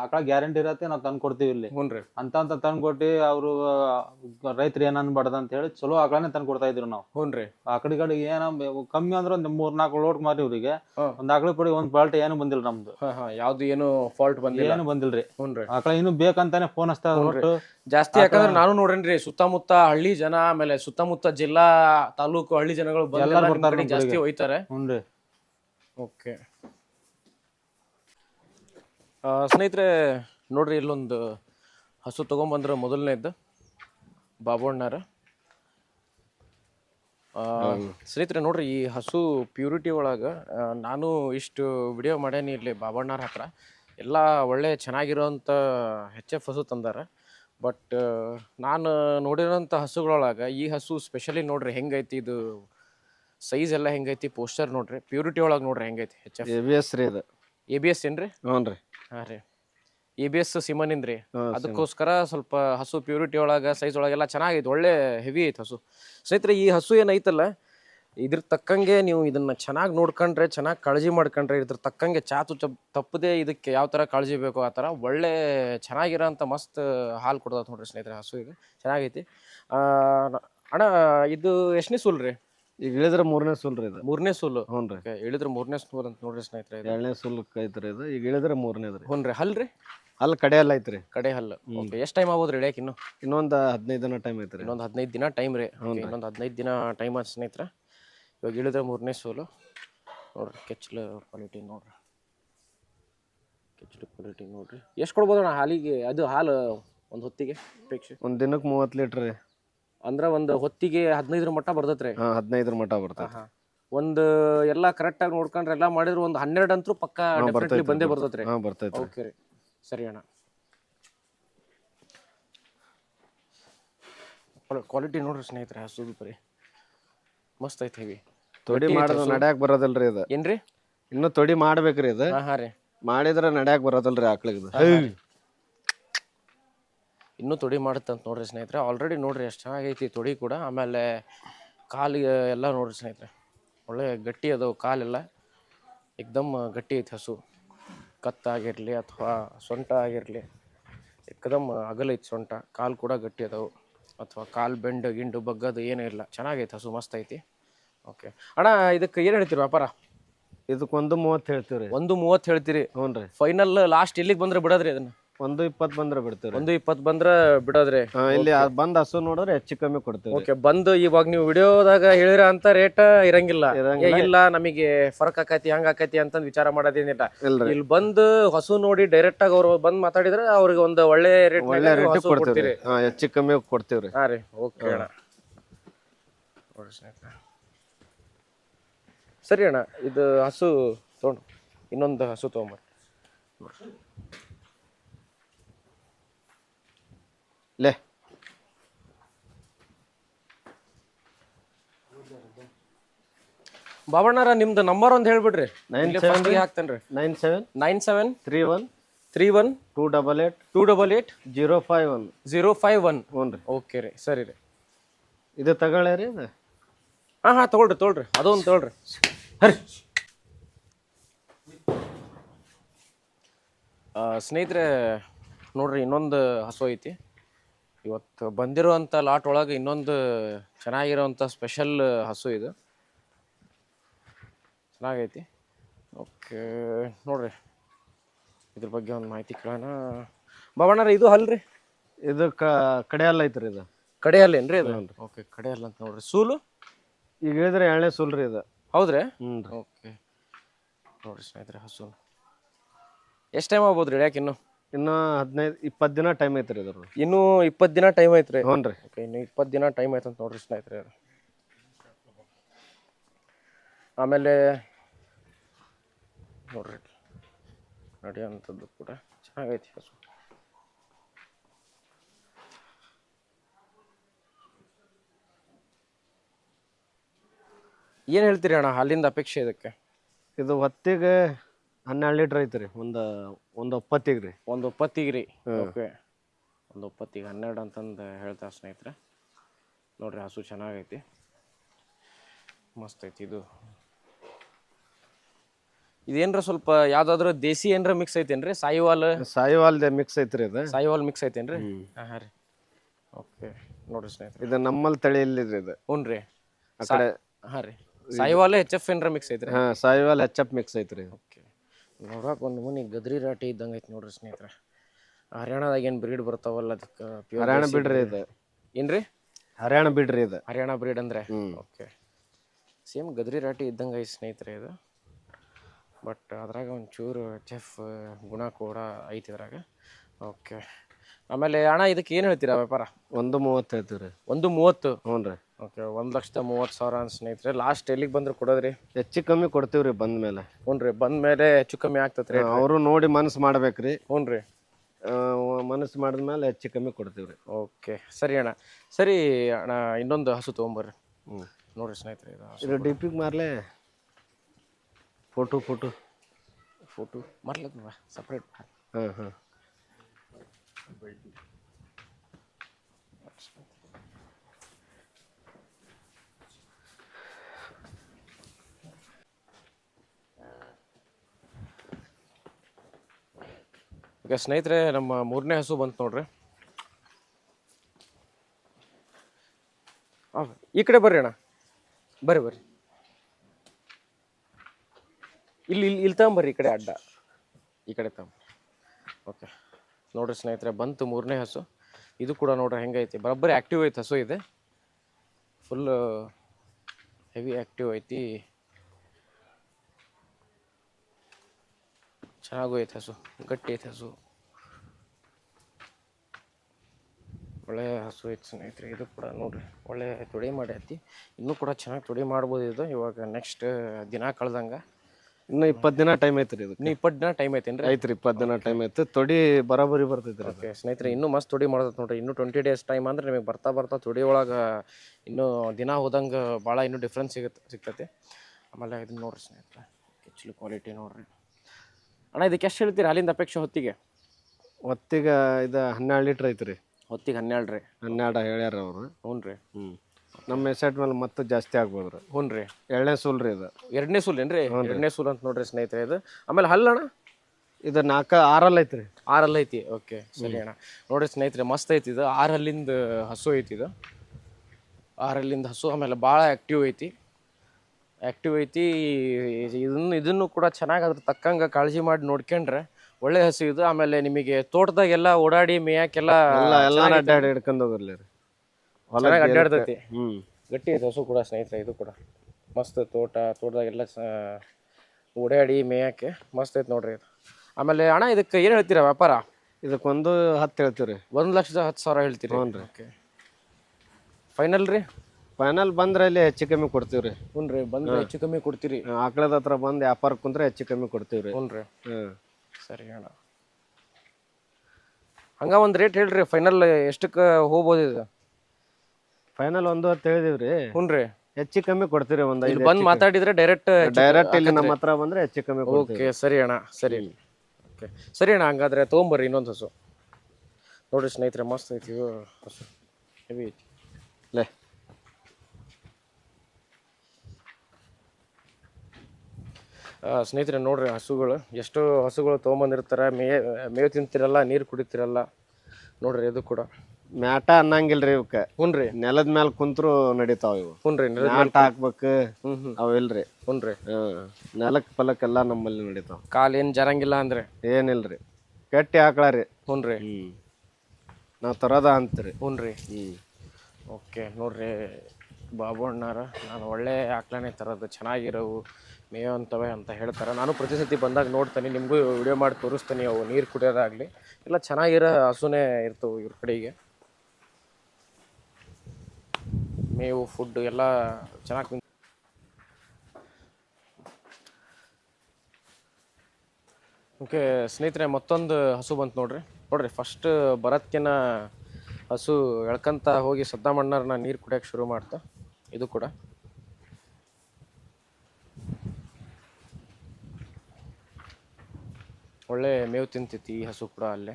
ಆಕಳ ಗ್ಯಾರಂಟಿ ಇರತ್ತೆ ನಾವ್ ತಂದ್ ಕೊಡ್ತೀವಿ ಇಲ್ಲಿ. ಹುನ್ರಿ ಅಂತ ಅಂತ ತಂದ್ ಕೊಟ್ಟಿ ಅವ್ರು ರೈತರು ಏನ್ ಅನ್ಬಾರ್ದ ಅಂತ ಹೇಳಿ ಚಲೋ ಆಕಳನೆ ತಂದ್ ಕೊಡ್ತಾ ಇದ್ರು ನಾವು. ಹುನ್ರಿ ಆಕಡೆ ಕಡೆ ಏನ ಕಮ್ಮಿ ಅಂದ್ರೆ ಒಂದ್ ಮೂರ್ ನಾಲ್ಕು ಲೋಡ್ ಮಾರಿ ಇವ್ರಿಗೆ ಹಾ. ಒಂದ್ ಆಕಳ ಪಡಿ ಒಂದ್ ಪಾಲ್ಟ್ ಏನು ಬಂದಿಲ್ಲ ನಮ್ದು. ಹಾ ಹಾ ಯಾವ್ದು ಏನು ಫಾಲ್ಟ್ ಬಂದಿಲ್ಲ. ಏನು ಬಂದಿಲ್ರಿ. ಹುನ್ರಿ ಆಕಳ ಇನ್ನು ಬೇಕಂತಾನೆ ಫೋನ್ ಹಚ್ತಾ ಒಟ್ಟು. ಜಾಸ್ತಿ ಯಾಕಂದ್ರೆ ನಾನು ನೋಡೇನ್ರಿ ಸುತ್ತಮುತ್ತ ಹಳ್ಳಿ ಜನ ಆಮೇಲೆ ಸುತ್ತಮುತ್ತ ಜಿಲ್ಲಾ ತಾಲೂಕು ಹಳ್ಳಿ ಜನಗಳು ಬಂದು ಎಲ್ಲಾರು ನಿಮ್ ಬರ್ತಾರೆ ಕಡೆ ನಮ್ ಜಾಸ್ತಿ ಕಡೆಗೆ. ಹೋಯ್ತಾರೆ ಹುನ್ರಿ ಓಕೆ. ಸ್ನೇಹಿತರೆ ನೋಡ್ರಿ ಇಲ್ಲೊಂದು ಹಸು ತಗೊಂಬಂದ್ರೆ ಮೊದಲನೇದ್ದು ಬಾಬಣ್ಣಾರ ಸ್ನೇಹಿತರೆ ನೋಡ್ರಿ ಈ ಹಸು ಪ್ಯೂರಿಟಿ ಒಳಗೆ ನಾನು ಇಷ್ಟು ವಿಡಿಯೋ ಮಾಡೇನಿ ಇಲ್ಲಿ ಬಾಬಣ್ಣಾರ ಹತ್ರ. ಎಲ್ಲ ಒಳ್ಳೆ ಚೆನ್ನಾಗಿರೋಂಥ ಹೆಚ್ ಎಫ್ ಹಸು ತಂದಾರ. ಬಟ್ ನಾನು ನೋಡಿರೋಂಥ ಹಸುಗಳೊಳಗೆ ಈ ಹಸು ಸ್ಪೆಷಲಿ ನೋಡ್ರಿ ಹೆಂಗೈತಿ ಇದು ಸೈಜ್ ಎಲ್ಲ ಹೆಂಗೈತಿ ಪೋಸ್ಟರ್ ನೋಡ್ರಿ ಪ್ಯೂರಿಟಿ ಒಳಗೆ ನೋಡ್ರಿ ಹೆಂಗೈತಿ H F. A B S ರೀ ಇದು. ಎ ಬಿ ಎಸ್ ಏನ್ರಿ? ಹ್ಞೂ ರೀ ಹಾಂ ರೀ. ಎ ಬಿ ಎಸ್ ಸಿಮನಿಂದ್ರಿ ಹಾ, ಅದಕ್ಕೋಸ್ಕರ ಸ್ವಲ್ಪ ಹಸು ಪ್ಯೂರಿಟಿ ಒಳಗ ಸೈಜ್ ಒಳಗೆಲ್ಲ ಚೆನ್ನಾಗೈತೆ ಒಳ್ಳೆ ಹೆವಿ ಐತೆ ಹಸು. ಸ್ನೇಹಿತರೆ ಈ ಹಸು ಏನೈತಲ್ಲ ಇದ್ರ ತಕ್ಕಂಗೆ ನೀವು ಇದನ್ನ ಚೆನ್ನಾಗಿ ನೋಡ್ಕೊಂಡ್ರೆ ಚೆನ್ನಾಗಿ ಕಾಳಜಿ ಮಾಡ್ಕೊಂಡ್ರೆ ಇದ್ರ ತಕ್ಕಂಗೆ ಚಾತು ಚಪ್ ತಪ್ಪದೆ ಇದಕ್ಕೆ ಯಾವ ಥರ ಕಾಳಜಿ ಬೇಕೋ ಆ ಥರ ಒಳ್ಳೆ ಚೆನ್ನಾಗಿರೋಂಥ ಮಸ್ತ್ ಹಾಲು ಕೊಡ್ತದೆ ನೋಡ್ರಿ ಸ್ನೇಹಿತರೆ ಹಸು ಈಗ. ಚೆನ್ನಾಗೈತಿ. ಆ, ನ- ಅಣ್ಣ ಇದು ಎಷ್ಟನೇ ಸುಲ್ರಿ ರೀ? ಈಗ ಇಳಿದ್ರೆ ಮೂರನೇ ಸೂಲ್ ರೀ ಇದು. ಮೂರನೇ ಸೋಲು? ಹ್ಞೂ ರೀ. ಇಳಿದ್ರೆ ಮೂರನೇ ಸೂಲ್ ಅಂತ ನೋಡ್ರಿ ಸ್ನೇಹಿತರೆ ಇದು. ಎರಡನೇ ಸುಲ್ ಐತ್ರಿ ಇದು. ಈಗ ಇಳಿದ್ರೆ ಮೂರನೇ ರೀ. ಹ್ಞೂ ರೀ ಹಲ್ ರೀ? ಅಲ್ಲಿ ಕಡೆ ಎಲ್ಲ ಐತ್ರಿ. ಕಡೆ ಹಲ್ಲು. ಓಕೆ ಎಷ್ಟು ಟೈಮ್ ಆಗ್ಬೋದು ಇಳಿಯಕ್ಕೆ ಇನ್ನು? ಇನ್ನೊಂದು ಹದಿನೈದು ದಿನ ಟೈಮ್ ಐತ್ರಿ. ಇನ್ನೊಂದು ಹದಿನೈದು ದಿನ ಟೈಮ್ ರೀ. ಇನ್ನೊಂದು ಹದಿನೈದು ದಿನ ಟೈಮ್ ಆಯ್ತು ಸ್ನೇಹಿತರೆ. ಇವಾಗ ಇಳಿದ್ರೆ ಮೂರನೇ ಸೋಲು. ನೋಡ್ರಿ ಕೆಚ್ಚಲ ಕ್ವಾಲಿಟಿ ನೋಡ್ರಿ. ಕೆಚ್ಚಲು ಕ್ವಾಲಿಟಿ ನೋಡ್ರಿ. ಎಷ್ಟು ಕೊಡ್ಬೋದಣ್ಣ ಹಾಲಿಗೆ? ಅದು ಹಾಲು ಒಂದು ಹೊತ್ತಿಗೆ ಅಪೇಕ್ಷೆ. ಒಂದು ದಿನಕ್ಕೆ ಮೂವತ್ತು ಲೀಟ್ರ್ ರೀ. ಅಂದ್ರೆ ಒಂದು ಹೊತ್ತಿಗೆ ಹದಿನೈದರ ಮಟ್ಟ ಬರ್ತೈತ್ರಿ. ಹಾ ಹದಿನೈದರ ಮಟ್ಟ ಬರ್ತಾ ಒಂದು ಎಲ್ಲ ಕರೆಕ್ಟಾಗಿ ನೋಡ್ಕೊಂಡ್ರೆ ಎಲ್ಲ ಮಾಡಿದ್ರು ಒಂದು ಹನ್ನೆರಡು ಅಂತೂ ಪಕ್ಕ ಡೆಫಿನೆಟ್ಲಿ ಬಂದೇ ಬರ್ತೈತ್ರಿ. ಹಾ ಬರ್ತೈತೆ. ಓಕೆ ರೀ. ಸರಿ ಅಣ್ಣ. ಕ್ವಾಲಿಟಿ ನೋಡ್ರಿ ಸ್ನೇಹಿತರೆ ಹಸುದು ಬರೀ ಮಸ್ತ್ ಐತೆ ಹೆವಿ ತೊಡಿ ಮಾಡಿದ್ರೆ ನಡ್ಯಾಕ್ ಬರೋದಲ್ರಿ ಇದು. ಏನ್ರಿ? ಇನ್ನು ತೊಡಿ ಮಾಡ್ಬೇಕ್ರಿ ಇದು. ಹಾ ಹಾ ರೀ. ಮಾಡಿದ್ರೆ ನಡ್ಯಾಕ್ ಬರೋದಲ್ರಿ ಆಕಳಿಗೆ ಇನ್ನೂ ತೊಡಿ ಮಾಡುತ್ತಂತ ನೋಡ್ರಿ ಸ್ನೇಹಿತರೆ. ಆಲ್ರೆಡಿ ನೋಡ್ರಿ ಎಷ್ಟು ಚೆನ್ನಾಗೈತಿ ತೊಡಿ ಕೂಡ. ಆಮೇಲೆ ಕಾಲಿಗೆ ಎಲ್ಲ ನೋಡ್ರಿ ಸ್ನೇಹಿತರೆ. ಒಳ್ಳೆ ಗಟ್ಟಿ ಅದಾವು ಕಾಲೆಲ್ಲ. ಏಕ್ದಮ್ ಗಟ್ಟಿ ಐತಿ ಹಸು. ಕತ್ತಾಗಿರಲಿ ಅಥವಾ ಸೊಂಟ ಆಗಿರಲಿ ಏಕದಮ್ ಅಗಲೈತಿ ಸೊಂಟ. ಕಾಲು ಕೂಡ ಗಟ್ಟಿ ಅದಾವೆ. ಅಥವಾ ಕಾಲು ಬೆಂಡು ಗಿಂಡು ಬಗ್ಗದು ಏನೂ ಇಲ್ಲ. ಚೆನ್ನಾಗೈತೆ ಹಸು ಮಸ್ತ್ ಐತಿ. ಓಕೆ ಅಣ್ಣ ಇದಕ್ಕೆ ಏನು ಹೇಳ್ತೀರಿ ವ್ಯಾಪಾರ? ಇದಕ್ಕೊಂದು ಮೂವತ್ತು ಹೇಳ್ತೀವಿ ರೀ ಒಂದು ಮೂವತ್ತು ಹೇಳ್ತೀರಿ. ಹ್ಞೂ ರೀ ಫೈನಲ್ ಲಾಸ್ಟ್ ಇಲ್ಲಿಗೆ ಬಂದ್ರೆ ಬಿಡೋದ್ರಿ ಅದನ್ನ? ಒಂದು ಇಪ್ಪತ್ತು ಬಂದ್ರೆ ಬಿಡ್ತೀವಿ ಒಂದು ಇಪ್ಪತ್ತು ಬಂದ್ರೆ ಬಿಡೋದ್ರಿ. ಇಲ್ಲಿ ಅದ್ ಬಂದ್ ಹಸು ನೋಡಿದ್ರೆ ಹೆಚ್ಚು ಕಮ್ಮಿ ಕೊಡ್ತೀವಿ ಓಕೆ ಬಂದು ಇವಾಗ ನೀವು ವಿಡಿಯೋದಾಗ ಹೇಳಿರ ಅಂತ ರೇಟ್ ಇರಂಗಿಲ್ಲ. ಏ, ಇಲ್ಲ ನಮಗೆ ಫರಕ್ ಆಕೈತಿ ಹಂಗ ಆಕೈತಿ ಅಂತ ವಿಚಾರ ಮಾಡೋದೇನಿಲ್ಲ. ಇಲ್ರಿ. ಇಲ್ಲಿ ಬಂದು ಹಸು ನೋಡಿ ಡೈರೆಕ್ಟ್ ಆಗಿ ಅವ್ರು ಬಂದ್ ಮಾತಾಡಿದ್ರೆ ಅವ್ರಿಗೆ ಒಂದು ಒಳ್ಳೆ ರೇಟ್ ಒಳ್ಳೆ ರೇಟ್ ಕೊಡ್ತೀವಿ ಹಾ ಹೆಚ್ಚು ಕಮ್ಮಿ ಕೊಡ್ತೀವ್ರಿ. ಹಾ ರೀ ಓಕೆ ಅಣ್ಣ. ನೋಡ್ರಿ ಸ್ನೇಹಿತರೆ. ಸರಿ ಅಣ್ಣ ಇದು ಹಸು ತಗೊಂಡು ಇನ್ನೊಂದು ಹಸು ತೊಗೊಂಬರ್ರಿ. ಲೇ. ಬಾಬಣ್ಣರ ನಿಮ್ದು ನಂಬರ್ ಒಂದು ಹೇಳ್ಬಿಡ್ರಿ. ನೈನ್ ಸೆವೆನ್ ಹಾಕ್ತೇನೆ ಹಾಕ್ತೇನ್ರಿ nine seven nine seven three one three one two double eight two double eight zero five one zero five one ಹ್ಞೂ ರೀ. ಓಕೆ ರೀ. ಸರಿ ರೀ. ಇದು ತಗೊಳ್ಳಿ ರೀ ಇದು. ಹಾಂ ಹಾಂ ತೊಗೊಳ್ರಿ ತೊಗೊಳ್ರಿ. ಅದೊಂದು ತೊಗೊಳ್ರಿ. ಹರಿ. ಆ, ಸ್ನೇಹಿತರೆ ನೋಡ್ರಿ ಇನ್ನೊಂದು ಹಸು ಐತಿ. ಇವತ್ತು ಬಂದಿರುವಂಥ ಲಾಟ್ ಒಳಗೆ ಇನ್ನೊಂದು ಚೆನ್ನಾಗಿರೋವಂಥ ಸ್ಪೆಷಲ್ ಹಸು ಇದು. ಚೆನ್ನಾಗೈತಿ. ಓಕೆ ನೋಡ್ರಿ. ಇದ್ರ ಬಗ್ಗೆ ಒಂದು ಮಾಹಿತಿ ಕೇಳೋಣ. ಬಾಬಣ್ಣ ಇದು ಹಲ್ರಿ? ಇದು ಕ ಕಡೆಯಲ್ಲ ಐತ್ರಿ ಇದು. ಕಡೆ ಹಲ್ಲೇನ್ರಿ ಇದು? ಓಕೆ ಕಡೆ ಅಲ್ಲ ಅಂತ ನೋಡ್ರಿ. ಸೂಲು? ಈಗ ಹೇಳಿದ್ರೆ ಎಳ್ಳೆ ಸೂಲ್ ರೀ ಇದು. ಹೌದ್ರಿ? ಹ್ಞೂ ಓಕೆ ನೋಡ್ರಿ ಸ್ನೇಹಿತರೆ ಹಸು. ಎಷ್ಟು ಟೈಮ್ ಆಗ್ಬೋದು ರೀ ಯಾಕೆ ಇನ್ನು? ಇನ್ನು ಹದಿನೈದು ಇಪ್ಪತ್ತು ದಿನ ಟೈಮ್ ಐತ್ರಿ ಇದ್ರ ಇನ್ನೂ ಇಪ್ಪತ್ತು ದಿನ ಟೈಮ್ ಐತ್ರಿ. ಹ್ಞೂ ರೀ. ಓಕೆ ಇನ್ನು ಇಪ್ಪತ್ತು ದಿನ ಟೈಮ್ ಐತಂತ ಅಂತ ನೋಡ್ರಿ ಸ್ನೇಹಿತರೆ. ಅದು ಆಮೇಲೆ ನೋಡ್ರಿ ನಡೆಯೋಂಥದ್ದು ಕೂಡ ಚೆನ್ನಾಗೈತಿ ಹಸು. ಏನು ಹೇಳ್ತೀರಿ ಅಣ್ಣ ಅಲ್ಲಿಂದ ಅಪೇಕ್ಷೆ ಇದಕ್ಕೆ? ಇದು ಹೊತ್ತಿಗೆ ಹನ್ನೆರಡು ಲೀಟ್ರ್ ಐತ್ರಿ ಒಂದು ಒಂದು ಒಪ್ಪತ್ತಿಗೆ ರೀ. ಒಂದು ಒಪ್ಪತ್ತಿಗೆ ರೀ. ಓಕೆ. ಒಂದು ಒಪ್ಪತ್ತಿಗೆ ಹನ್ನೆರಡು ಅಂತಂದು ಹೇಳ್ತಾರೆ ಸ್ನೇಹಿತರೆ. ನೋಡ್ರಿ ಹಸು ಚೆನ್ನಾಗೈತಿ. ಮಸ್ತ್ ಐತಿ ಇದು. ಇದೇನ್ರ ಸ್ವಲ್ಪ ಯಾವ್ದಾದ್ರು ದೇಸಿ ಏನ್ರ ಮಿಕ್ಸ್ ಐತೇನ್ರಿ? ಸಾಯಿವಾಲ್? ಸಾಯಿವಾಲ್ದೆ ಮಿಕ್ಸ್ ಐತ್ರಿ ಇದು ಸಾಯಿವಾಲ್ ಮಿಕ್ಸ್ ಐತೇನ್ರಿ? ಹಾಂ ಹಾಂ ರೀ. ಓಕೆ. ನೋಡ್ರಿ ಸ್ನೇಹಿತರೆ. ಇದು ನಮ್ಮಲ್ಲಿ ತಳಿ ಇಲ್ಲಿರಿ ಇದು. ಹ್ಞೂ ರೀ ಆ ಕಡೆ ಹಾಂ ರೀ. ಸಾಯಿವಾಲ್ ಎಚ್ ಎಫ್ ಏನ್ರ ಮಿಕ್ಸ್ ಐತ್ರಿ? ಹಾಂ ಸಾಯಿವಾಲ್ ಎಚ್ ಎಫ್ ಮಿಕ್ಸ್ ಐತ್ರಿ ನೋಡಕ್ಕೆ ಒಂದು ಮನೆ ಗದ್ರಿ ರಾಟಿ ಇದ್ದಂಗೆ ಐತೆ ನೋಡ್ರಿ ಸ್ನೇಹಿತರೆ. ಹರ್ಯಾಣದಾಗ ಏನು ಬ್ರೀಡ್ ಬರ್ತಾವಲ್ಲ ಅದಕ್ಕೆ ಹರ್ಯಾಣ ಬಿಡ್ರಿ ಇದು. ಏನ್ರಿ? ಹರ್ಯಾಣ ಬಿಡ್ರಿ ಇದು. ಹರಿಯಾಣ ಬ್ರೀಡ್ ಅಂದ್ರೆ? ಓಕೆ ಸೇಮ್ ಗದ್ರಿ ರಾಟಿ ಇದ್ದಂಗೆ ಐತಿ ಸ್ನೇಹಿತರೆ ಇದು. ಬಟ್ ಅದ್ರಾಗ ಒಂಚೂರು ಚೆಫ್ ಗುಣ ಕೂಡ ಐತಿ ಇದ್ರಾಗ. ಓಕೆ ಆಮೇಲೆ ಅಣ್ಣ ಇದಕ್ಕೆ ಏನು ಹೇಳ್ತೀರಾ ವ್ಯಾಪಾರ? ಒಂದು ಮೂವತ್ತು ಹೇಳ್ತೀವಿ ರೀ ಒಂದು ಮೂವತ್ತು? ಹ್ಞೂ ರೀ ಓಕೆ ಒಂದು ಲಕ್ಷದ ಮೂವತ್ತು ಸಾವಿರ ಅನ್ ಸ್ನೇಹಿತರೆ ಲಾಸ್ಟ್ ಎಲ್ಲಿಗೆ ಬಂದ್ರೆ ಕೊಡೋದ್ರಿ? ಹೆಚ್ಚು ಕಮ್ಮಿ ಕೊಡ್ತೀವಿ ರೀ ಬಂದ ಮೇಲೆ. ಹ್ಞೂ ರೀ ಬಂದ ಮೇಲೆ ಹೆಚ್ಚು ಕಮ್ಮಿ ಆಗ್ತತ್ರಿ ಅವರು ನೋಡಿ ಮನಸ್ಸು ಮಾಡ್ಬೇಕ್ರಿ. ಹ್ಞೂ ರೀ ಮನಸ್ಸು ಮಾಡಿದ್ಮೇಲೆ ಹೆಚ್ಚು ಕಮ್ಮಿ ಕೊಡ್ತೀವಿ ರೀ ಓಕೆ ಸರಿ ಅಣ್ಣ. ಸರಿ ಅಣ್ಣ ಇನ್ನೊಂದು ಹಸು ತೊಗೊಂಬರ್ರಿ. ಹ್ಞೂ ನೋಡ್ರಿ ಸ್ನೇಹಿತರೆ ಇದು ಇದು ಡಿ ಪಿಗೆ ಮಾರ್ಲೆ? ಫೋಟೋ ಫೋಟೋ ಫೋಟೋ ಮರ್ಲದ ಸಪ್ರೇಟ್ ಹಾಂ ಹಾಂ. ಈಗ ಸ್ನೇಹಿತರೆ, ನಮ್ಮ ಮೂರನೇ ಹಸು ಬಂತು ನೋಡ್ರಿ. ಈ ಕಡೆ ಬರ್ರಿ ಅಣ್ಣ. ಬರ್ರಿ ಬರ್ರಿ. ಇಲ್ಲಿ ಇಲ್ಲಿ ಇಲ್ಲಿ ತಗೊಂಬರ್ರಿ ಈ ಕಡೆ ಅಡ್ಡ. ಈ ಕಡೆ ತಗೊಂಬ. ಓಕೆ ನೋಡ್ರಿ ಸ್ನೇಹಿತರೆ, ಬಂತು ಮೂರನೇ ಹಸು. ಇದು ಕೂಡ ನೋಡ್ರಿ ಹೆಂಗೈತಿ ಬರೋಬ್ಬರಿ ಆ್ಯಕ್ಟಿವ್ ಐತಿ ಹಸು ಇದೆ. ಫುಲ್ ಹೆವಿ ಆ್ಯಕ್ಟಿವ್ ಐತಿ. ಚೆನ್ನಾಗೂ ಐತೆ ಹಸು ಗಟ್ಟಿ ಐತೆ ಹಸು. ಒಳ್ಳೆಯ ಹಸು ಐತೆ ಸ್ನೇಹಿತರೆ ಇದು ಕೂಡ ನೋಡ್ರಿ ಒಳ್ಳೆ ತೊಡಿ ಮಾಡೈತಿ. ಇನ್ನೂ ಕೂಡ ಚೆನ್ನಾಗಿ ತೊಡೆ ಮಾಡ್ಬೋದು ಇದು. ಇವಾಗ ನೆಕ್ಸ್ಟ್ ದಿನ ಕಳ್ದಂಗೆ. ಇನ್ನು ಇಪ್ಪತ್ತು ದಿನ ಟೈಮ್ ಐತ್ರಿ ಇದಕ್ಕೆ. ಇನ್ನು ಇಪ್ಪತ್ತು ದಿನ ಟೈಮ್ ಐತೇನ್ರಿ? ಐತ್ರಿ ಇಪ್ಪತ್ತು ದಿನ ಟೈಮ್ ಐತೆ. ತೊಡಿ ಬರಾಬರಿ ಬರ್ತೈತ್ರಿ ಅದು. ಓಕೆ ಸ್ನೇಹಿತರೆ ಇನ್ನೂ ಮಸ್ತ್ ತೊಡಿ ಮಾಡ್ತೈತೆ ನೋಡ್ರಿ. ಇನ್ನೂ ಟ್ವೆಂಟಿ ಡೇಸ್ ಟೈಮ್ ಅಂದ್ರೆ ನಿಮಗೆ ಬರ್ತಾ ಬರ್ತಾ ತೊಡಿ ಒಳಗೆ ಇನ್ನೂ ದಿನ ಹೋದಂಗೆ ಭಾಳ ಇನ್ನೂ ಡಿಫ್ರೆನ್ಸ್ ಸಿಗುತ್ತೆ ಸಿಗ್ತೈತಿ. ಆಮೇಲೆ ಇದನ್ನ ನೋಡ್ರಿ ಸ್ನೇಹಿತರೆ ಕೆಚ್ಚಲು ಕ್ವಾಲಿಟಿ ನೋಡ್ರಿ. ಅಣ್ಣ ಇದಕ್ಕೆ ಎಷ್ಟು ಹೇಳ್ತೀರಿ ಹಾಲಿಂದ ಅಪೇಕ್ಷೆ ಹೊತ್ತಿಗೆ? ಹೊತ್ತಿಗೆ ಇದು ಹನ್ನೆರಡು ಲೀಟ್ರ್ ಐತ್ರಿ. ಹೊತ್ತಿಗೆ ಹನ್ನೆರಡು ರೀ. ಹನ್ನೆರಡು ಹೇಳ್ಯಾರ ಅವರು. ಹ್ಞೂ ರೀ. ಹ್ಞೂ ನಮ್ಮ ಎಸೆಟ್ ಮೇಲೆ ಮತ್ತೆ ಜಾಸ್ತಿ ಆಗ್ಬೋದು ರೀ ಹ್ಞೂ ರೀ. ಎರಡನೇ ಸೂಲ್ ರೀ ಇದು. ಎರಡನೇ ಸೂಲ್ ರೀ. ಎರಡನೇ ಸೂಲ್ ಅಂತ ನೋಡ್ರಿ ಸ್ನೇಹಿತರೆ ಇದು. ಆಮೇಲೆ ಹಲ್ಲಣ್ಣ ಇದು ನಾಲ್ಕು ಆರಲ್ಲಿ ಐತ್ರಿ. ಆರಲ್ಲಿ ಐತಿ. ಓಕೆ ಸರಿ ಅಣ್ಣ. ನೋಡ್ರಿ ಸ್ನೇಹಿತರೆ ಮಸ್ತ್ ಐತಿ ಇದು. ಆರಲ್ಲಿಂದ ಹಸು ಐತಿ ಇದು. ಆರಲ್ಲಿಂದ ಹಸು ಆಮೇಲೆ ಭಾಳ ಆ್ಯಕ್ಟಿವ್ ಐತಿ. ಆ್ಯಕ್ಟಿವ್ ಐತಿ. ಇದನ್ನು ಇದನ್ನು ಕೂಡ ಚೆನ್ನಾಗಿ ಅದ್ರ ತಕ್ಕಂಗೆ ಕಾಳಜಿ ಮಾಡಿ ನೋಡ್ಕೊಂಡ್ರೆ ಒಳ್ಳೆ ಹಸು ಇದು. ಆಮೇಲೆ ನಿಮಗೆ ತೋಟದಾಗೆಲ್ಲ ಓಡಾಡಿ ಮೇಯಕ್ಕೆಲ್ಲ ಎಲ್ಲ ಎಲ್ಲ ಅಡ್ಡಾಡಿ ಹಿಡ್ಕೊಂಡು ಹೋಗಿರ್ಲಿ ರೀ. ಚೆನ್ನಾಗಿ ಅಡ್ಡಾಡ್ತೈತಿ. ಹ್ಞೂ ಗಟ್ಟಿ ಐತೆ ಹಸು ಕೂಡ ಸ್ನೇಹಿತರೆ ಇದು ಕೂಡ. ಮಸ್ತ್ ತೋಟ ತೋಟದಾಗೆಲ್ಲ ಸ- ಓಡಾಡಿ ಮೇಯಕ್ಕೆ ಮಸ್ತ್ ಐತೆ ನೋಡ್ರಿ ಇದು. ಆಮೇಲೆ ಅಣ್ಣ ಇದಕ್ಕೆ ಏನು ಹೇಳ್ತೀರಾ ವ್ಯಾಪಾರ? ಇದಕ್ಕೊಂದು ಹತ್ತು ಹೇಳ್ತೀವಿ ರೀ ಒಂದು ಲಕ್ಷದ ಹತ್ತು ಸಾವಿರ ಹೇಳ್ತೀರಿ. ಓಕೆ ಫೈನಲ್ ರೀ? ಫೈನಲ್ ಬಂದ್ರೆ ಅಲ್ಲಿ ಹೆಚ್ಚು ಕಮ್ಮಿ ಕೊಡ್ತೀವಿ ರೀ ಹ್ಞೂ ರೀ ಬಂದ್ರೆ ಹೆಚ್ಚು ಕಮ್ಮಿ ಕೊಡ್ತೀರಿ. ಆಕಳದ ಹತ್ರ ಬಂದು ವ್ಯಾಪಾರ ಕುಂದ್ರೆ ಹೆಚ್ಚು ಕಮ್ಮಿ ಕೊಡ್ತೀವಿ ರೀ. ಹ್ಞೂ ರೀ ಸರಿ ಅಣ್ಣ. ಹಂಗ ಒಂದು ರೇಟ್ ಹೇಳ್ರಿ ಫೈನಲ್ ಎಷ್ಟಕ್ಕೆ ಹೋಗ್ಬೋದು ಇದು? ಫೈನಲ್ ಒಂದು ಹತ್ತು ಹೇಳಿದೀವಿ ರೀ ಹ್ಞೂ ರೀ. ಹೆಚ್ಚು ಕಮ್ಮಿ ಕೊಡ್ತೀರಿ ಒಂದು ಇಲ್ಲಿ ಐದು ಬಂದು ಮಾತಾಡಿದ್ರೆ ಡೈರೆಕ್ಟ್ ಡೈರೆಕ್ಟ್ ಇಲ್ಲಿ ನಮ್ಮ ಹತ್ರ ಬಂದ್ರೆ ಹೆಚ್ಚು ಕಮ್ಮಿ ಕೊಡ್ತೀವಿ ಓಕೆ ಸರಿ ಅಣ್ಣ ಸರಿ. ಓಕೆ ಸರಿ ಅಣ್ಣ ಹಂಗಾದ್ರೆ ತೊಗೊಂಬರ್ರಿ ಇನ್ನೊಂದು ಹಸು. ನೋಡಿ ಸ್ನೇಹಿತರೆ ಮಸ್ತ್ ಐತಿ ಹಸು. ಹೆವಿ ಐತಿ ಲೇ ಆ, ಸ್ನೇಹಿತರೆ ನೋಡ್ರಿ ಹಸುಗಳು. ಎಷ್ಟು ಹಸುಗಳು ತೊಗೊಂಬಂದಿರ್ತಾರೆ. ಮೇ ಮೇವು ತಿಂತಿರಲ್ಲ ನೀರು ಕುಡಿತಿರಲ್ಲ. ನೋಡ್ರಿ ಇದು ಕೂಡ. ಮ್ಯಾಟ ಅನ್ನಂಗಿಲ್ರಿ ಇವಕ್ಕೆ ಹುನ್ರಿ ರೀ. ನೆಲದ ಮೇಲೆ ಕುಂತ್ರು ನಡೀತಾವ ಇವು. ಹುನ್ರಿ ರೀ ಮ್ಯಾಟ ಹಾಕ್ಬೇಕು. ಹ್ಞೂ ಹ್ಞೂ ಅವು ಇಲ್ರಿ. ಹ್ಞೂ ರೀ. ಹ್ಮ್ ನೆಲಕ್ ಪಲಕ್ ಎಲ್ಲ ನಮ್ಮಲ್ಲಿ ನಡೀತಾವ. ಕಾಲು ಏನು ಜರಂಗಿಲ್ಲ ಅಂದ್ರೆ? ಏನಿಲ್ರಿ. ಗಟ್ಟಿ ಆಕಳ ರೀ ರೀ. ಹ್ಮ್ ನಾವ್ ತರೋದ ಅಂತ್ರಿ. ಹ್ಞೂ ಹ್ಮ್ ಓಕೆ ನೋಡ್ರಿ. ಬಾಬು ಅಣ್ಣಾರ ನಾನು ಒಳ್ಳೆ ಆಕಳನೇ ತರೋದು. ಚೆನ್ನಾಗಿರೋವು. ಮೇವು ಅಂತವೆ ಅಂತ ಹೇಳ್ತಾರೆ. ನಾನು ಪ್ರತಿ ಸತಿ ಬಂದಾಗ ನೋಡ್ತೀನಿ, ನಿಮಗೂ ವಿಡಿಯೋ ಮಾಡಿ ತೋರಿಸ್ತೀನಿ, ಅವು ನೀರು ಕುಡಿಯೋದಾಗಲಿ. ಇಲ್ಲ, ಚೆನ್ನಾಗಿರೋ ಹಸುನೇ ಇರ್ತವೆ ಇವ್ರ ಕಡೆಗೆ. ಮೇವು ಫುಡ್ ಎಲ್ಲ ಚೆನ್ನಾಗಿ ಓಕೆ, ಸ್ನೇಹಿತರೆ, ಮತ್ತೊಂದು ಹಸು ಬಂತು ನೋಡ್ರಿ. ನೋಡ್ರಿ ಫಸ್ಟ್ ಬರೋದ್ಕಿನ ಹಸು ಎಳ್ಕಂತ ಹೋಗಿ ಸದ್ದಾಮಣ್ಣರನ್ನ ನೀರು ಕುಡಿಯೋಕೆ ಶುರು ಮಾಡ್ತಾ, ಇದು ಕೂಡ ಒಳ್ಳೆ ಮೇವು ತಿಂತೈತಿ ಈ ಹಸು ಕೂಡ ಅಲ್ಲೇ